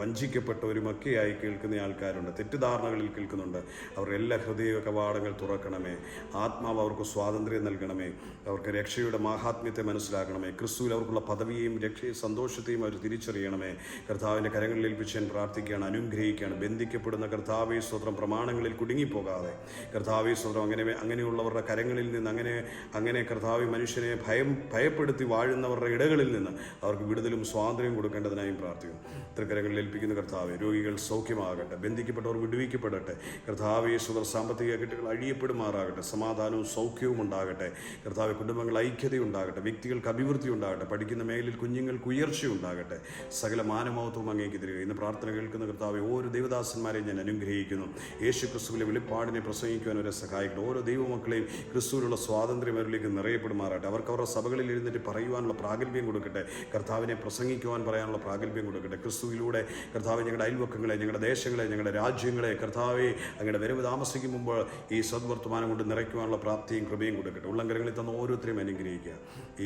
A: മക്കയായി കേൾക്കുന്ന ആൾക്കാരുണ്ട്. തെറ്റിദ്ധാരണകളിൽ കേൾക്കുന്നുണ്ട്. അവരുടെ എല്ലാ ഹൃദയ കവാടങ്ങൾ തുറക്കണമേ. ആത്മാവ് അവർക്ക് സ്വാതന്ത്ര്യം നൽകണമേ. അവർക്ക് രക്ഷയുടെ മാഹാത്മ്യത്തെ മനസ്സിലാക്കണമേ. ക്രിസ്തുവിൽ അവർക്കുള്ള പദവിയും രക്ഷയും സന്തോഷത്തെയും അവർ തിരിച്ചറിയണമേ. കർത്താവിന്റെ കരങ്ങളിൽ ഏൽപ്പിച്ച് ഞാൻ പ്രാർത്ഥിക്കുകയാണ് അനുഗ്രഹിക്കുകയാണ്. ബന്ധിക്കപ്പെടുന്ന കർത്താവെ സ്വത്രം പ്രമാണങ്ങളിൽ കുടുങ്ങിപ്പോകാതെ. കർത്താവെ സ്വത്രം അങ്ങനെ അങ്ങനെയുള്ളവരുടെ കരങ്ങളിൽ നിന്ന് അങ്ങനെ അങ്ങനെ കർത്താവ് മനുഷ്യനെ ഭയം ഭയപ്പെടുത്തി വാഴുന്നവരുടെ ഇടകളിൽ നിന്ന് അവർക്ക് വിടുതലും സ്വാതന്ത്ര്യം കൊടുക്കേണ്ടതിനായും പ്രാർത്ഥിക്കുന്നു. തൃക്കരകളിൽ ഏൽപ്പിക്കുന്ന കർത്താവ് രോഗികൾ സൗഖ്യമാകട്ടെ ബന്ധിക്കപ്പെട്ടവർ വിടുവിക്കപ്പെടട്ടെ. കർത്താവ് യേശുദർ സാമ്പത്തിക കെട്ടുകൾ അഴിയപ്പെടുമാറാകട്ടെ സമാധാനവും സൗഖ്യവും ഉണ്ടാകട്ടെ. കർത്താവ് കുടുംബങ്ങൾ ഐക്യതയുണ്ടാകട്ടെ വ്യക്തികൾക്ക് അഭിവൃദ്ധി ഉണ്ടാകട്ടെ പഠിക്കുന്ന മേഖലയിൽ കുഞ്ഞുങ്ങൾക്ക് ഉയർച്ച ഉണ്ടാകട്ടെ. സകല മാനമഹത്വവും അങ്ങേക്ക് തരിക. ഇന്ന് പ്രാർത്ഥന കേൾക്കുന്ന കർത്താവ് ഓരോ ദൈവദാസന്മാരെയും ഞാൻ അനുഗ്രഹിക്കുന്നു. യേശു ക്രിസ്തുവിലെ വെളിപ്പാടിനെ പ്രസംഗിക്കുവാൻ അവരെ സഹായിക്കട്ടെ. ഓരോ ദൈവമക്കളെയും ക്രിസ്തുവിലുള്ള സ്വാതന്ത്ര്യം അവരിലേക്ക് നിറയപ്പെടുമാറാട്ടെ അവർക്ക് അവരുടെ സഭകളിൽ ഇരുന്നിട്ട് പറയുവാനുള്ള പ്രാഗൽഭ്യം കൊടുക്കട്ടെ. കർത്താവിനെ പ്രസംഗിക്കുവാൻ പറയാനുള്ള പ്രാഗൽഭ്യം കൊടുക്കട്ടെ. ക്രിസ്തുവിലൂടെ കർത്താവ് ഞങ്ങളുടെ അയൽവക്കങ്ങളെ ഞങ്ങളുടെ ദേശങ്ങളെ ഞങ്ങളുടെ രാജ്യങ്ങളെ കർത്താവെ അങ്ങയുടെ വരവ് താമസിക്കും മുമ്പ് ഈ സദ്വർത്തമാനം കൊണ്ട് നിറയ്ക്കുവാനുള്ള പ്രാപ്തിയും കൃപയും കൊടുക്കട്ടെ. ഉള്ളംകരങ്ങളിൽ തന്ന ഓരോരുത്തരെയും അനുഗ്രഹിക്കുക.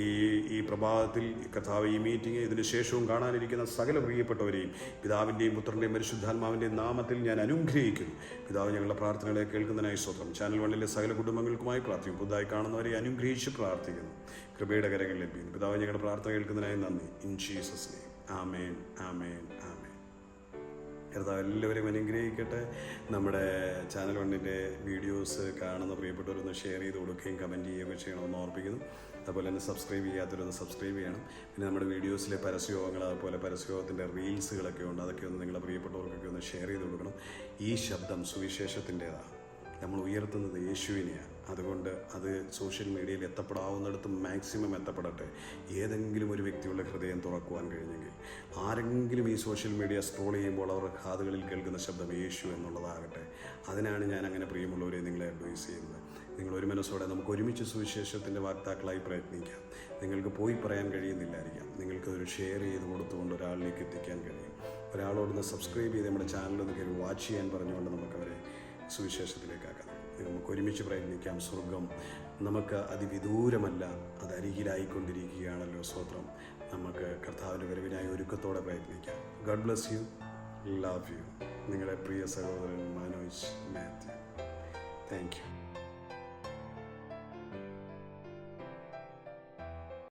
A: ഈ ഈ പ്രഭാതത്തിൽ കർത്താവ് ഈ മീറ്റിംഗ് ഇതിന് ശേഷവും കാണാനിരിക്കുന്ന സകല പ്രിയപ്പെട്ടവരെയും പിതാവിന്റെയും പുത്രന്റെയും പരിശുദ്ധാത്മാവിന്റെയും നാമത്തിൽ ഞാൻ അനുഗ്രഹിക്കുന്നു. പിതാവ് ഞങ്ങളുടെ പ്രാർത്ഥനകളെ കേൾക്കുന്നതിനായി സ്വത്രം ചാനൽ വണ്ണിലെ സകല കുടുംബങ്ങൾക്കുമായി പ്രാർത്ഥിക്കും. പുതുതായി കാണുന്നവരെ അനുഗ്രഹിച്ച് പ്രാർത്ഥിക്കുന്നു. കൃപയുടെ കരങ്ങളിൽ ലഭിക്കുന്നു. പിതാവ് ഞങ്ങളുടെ പ്രാർത്ഥന കേൾക്കുന്നതിനായി നന്ദി. In Jesus name amen amen amen. കർത്താവ് എല്ലാവരെയും അനുഗ്രഹിക്കട്ടെ. നമ്മുടെ ചാനൽ വണ്ണിന്റെ വീഡിയോസ് കാണുന്ന പ്രിയപ്പെട്ടവരൊന്ന് ഷെയർ ചെയ്ത് കൊടുക്കുകയും കമന്റ് ചെയ്യുകയൊക്കെ ചെയ്യണമെന്ന് ഓർപ്പിക്കുന്നു. അതുപോലെ തന്നെ സബ്സ്ക്രൈബ് ചെയ്യാത്തവരൊന്ന് സബ്സ്ക്രൈബ് ചെയ്യണം. പിന്നെ നമ്മുടെ വീഡിയോസിലെ പരസ്യയോഗങ്ങൾ അതുപോലെ പരസ്യയോഗത്തിന്റെ റീൽസുകളൊക്കെ ഉണ്ട്. അതൊക്കെ ഒന്ന് നിങ്ങളുടെ പ്രിയപ്പെട്ടവർക്കൊക്കെ ഒന്ന് ഷെയർ ചെയ്ത് കൊടുക്കണം. ഈ ശബ്ദം സുവിശേഷത്തിന്റേതാണ്. നമ്മൾ ഉയർത്തുന്നത് യേശുവിനെയാണ്. അതുകൊണ്ട് അത് സോഷ്യൽ മീഡിയയിൽ എത്തപ്പെടാവുന്നിടത്ത് മാക്സിമം എത്തപ്പെടട്ടെ. ഏതെങ്കിലും ഒരു വ്യക്തിയുടെ ഹൃദയം തുറക്കുവാൻ കഴിഞ്ഞെങ്കിൽ ആരെങ്കിലും ഈ സോഷ്യൽ മീഡിയ സ്ക്രോൾ ചെയ്യുമ്പോൾ അവർ കാതുകളിൽ കേൾക്കുന്ന ശബ്ദം യേശു എന്നുള്ളതാകട്ടെ. അതിനാണ് ഞാൻ അങ്ങനെ പ്രിയമുള്ളവരെ നിങ്ങളെ അഡ്വൈസ് ചെയ്യുന്നത്. നിങ്ങൾ ഒരു മനസ്സോടെ നമുക്ക് ഒരുമിച്ച് സുവിശേഷത്തിന്റെ വാക്താക്കളായി പ്രയത്നിക്കാം. നിങ്ങൾക്ക് പോയി പറയാൻ കഴിയുന്നില്ലായിരിക്കാം. നിങ്ങൾക്ക് ഒരു ഷെയർ ചെയ്ത് കൊടുത്തുകൊണ്ട് ഒരാളിലേക്ക് എത്തിക്കാൻ കഴിയും. ഒരാളോടൊന്ന് സബ്സ്ക്രൈബ് ചെയ്ത് നമ്മുടെ ചാനലൊന്ന് കയറി വാച്ച് ചെയ്യാൻ പറഞ്ഞുകൊണ്ട് നമുക്കവരെ സുവിശേഷത്തിലേക്കാക്കാം. നമുക്ക് ഒരുമിച്ച് പ്രയത്നിക്കാം. സ്വർഗം നമുക്ക് അതിവിദൂരമല്ല അത് അരികിലായിക്കൊണ്ടിരിക്കുകയാണല്ലോ സ്വത്രം നമുക്ക് കർത്താവിന്റെ വരവിനായി ഒരുക്കത്തോടെ പ്രയത്നിക്കാം. God bless you love you നിങ്ങളുടെ പ്രിയ സഹോദരൻ മനോജ് മാത്യു. Thank you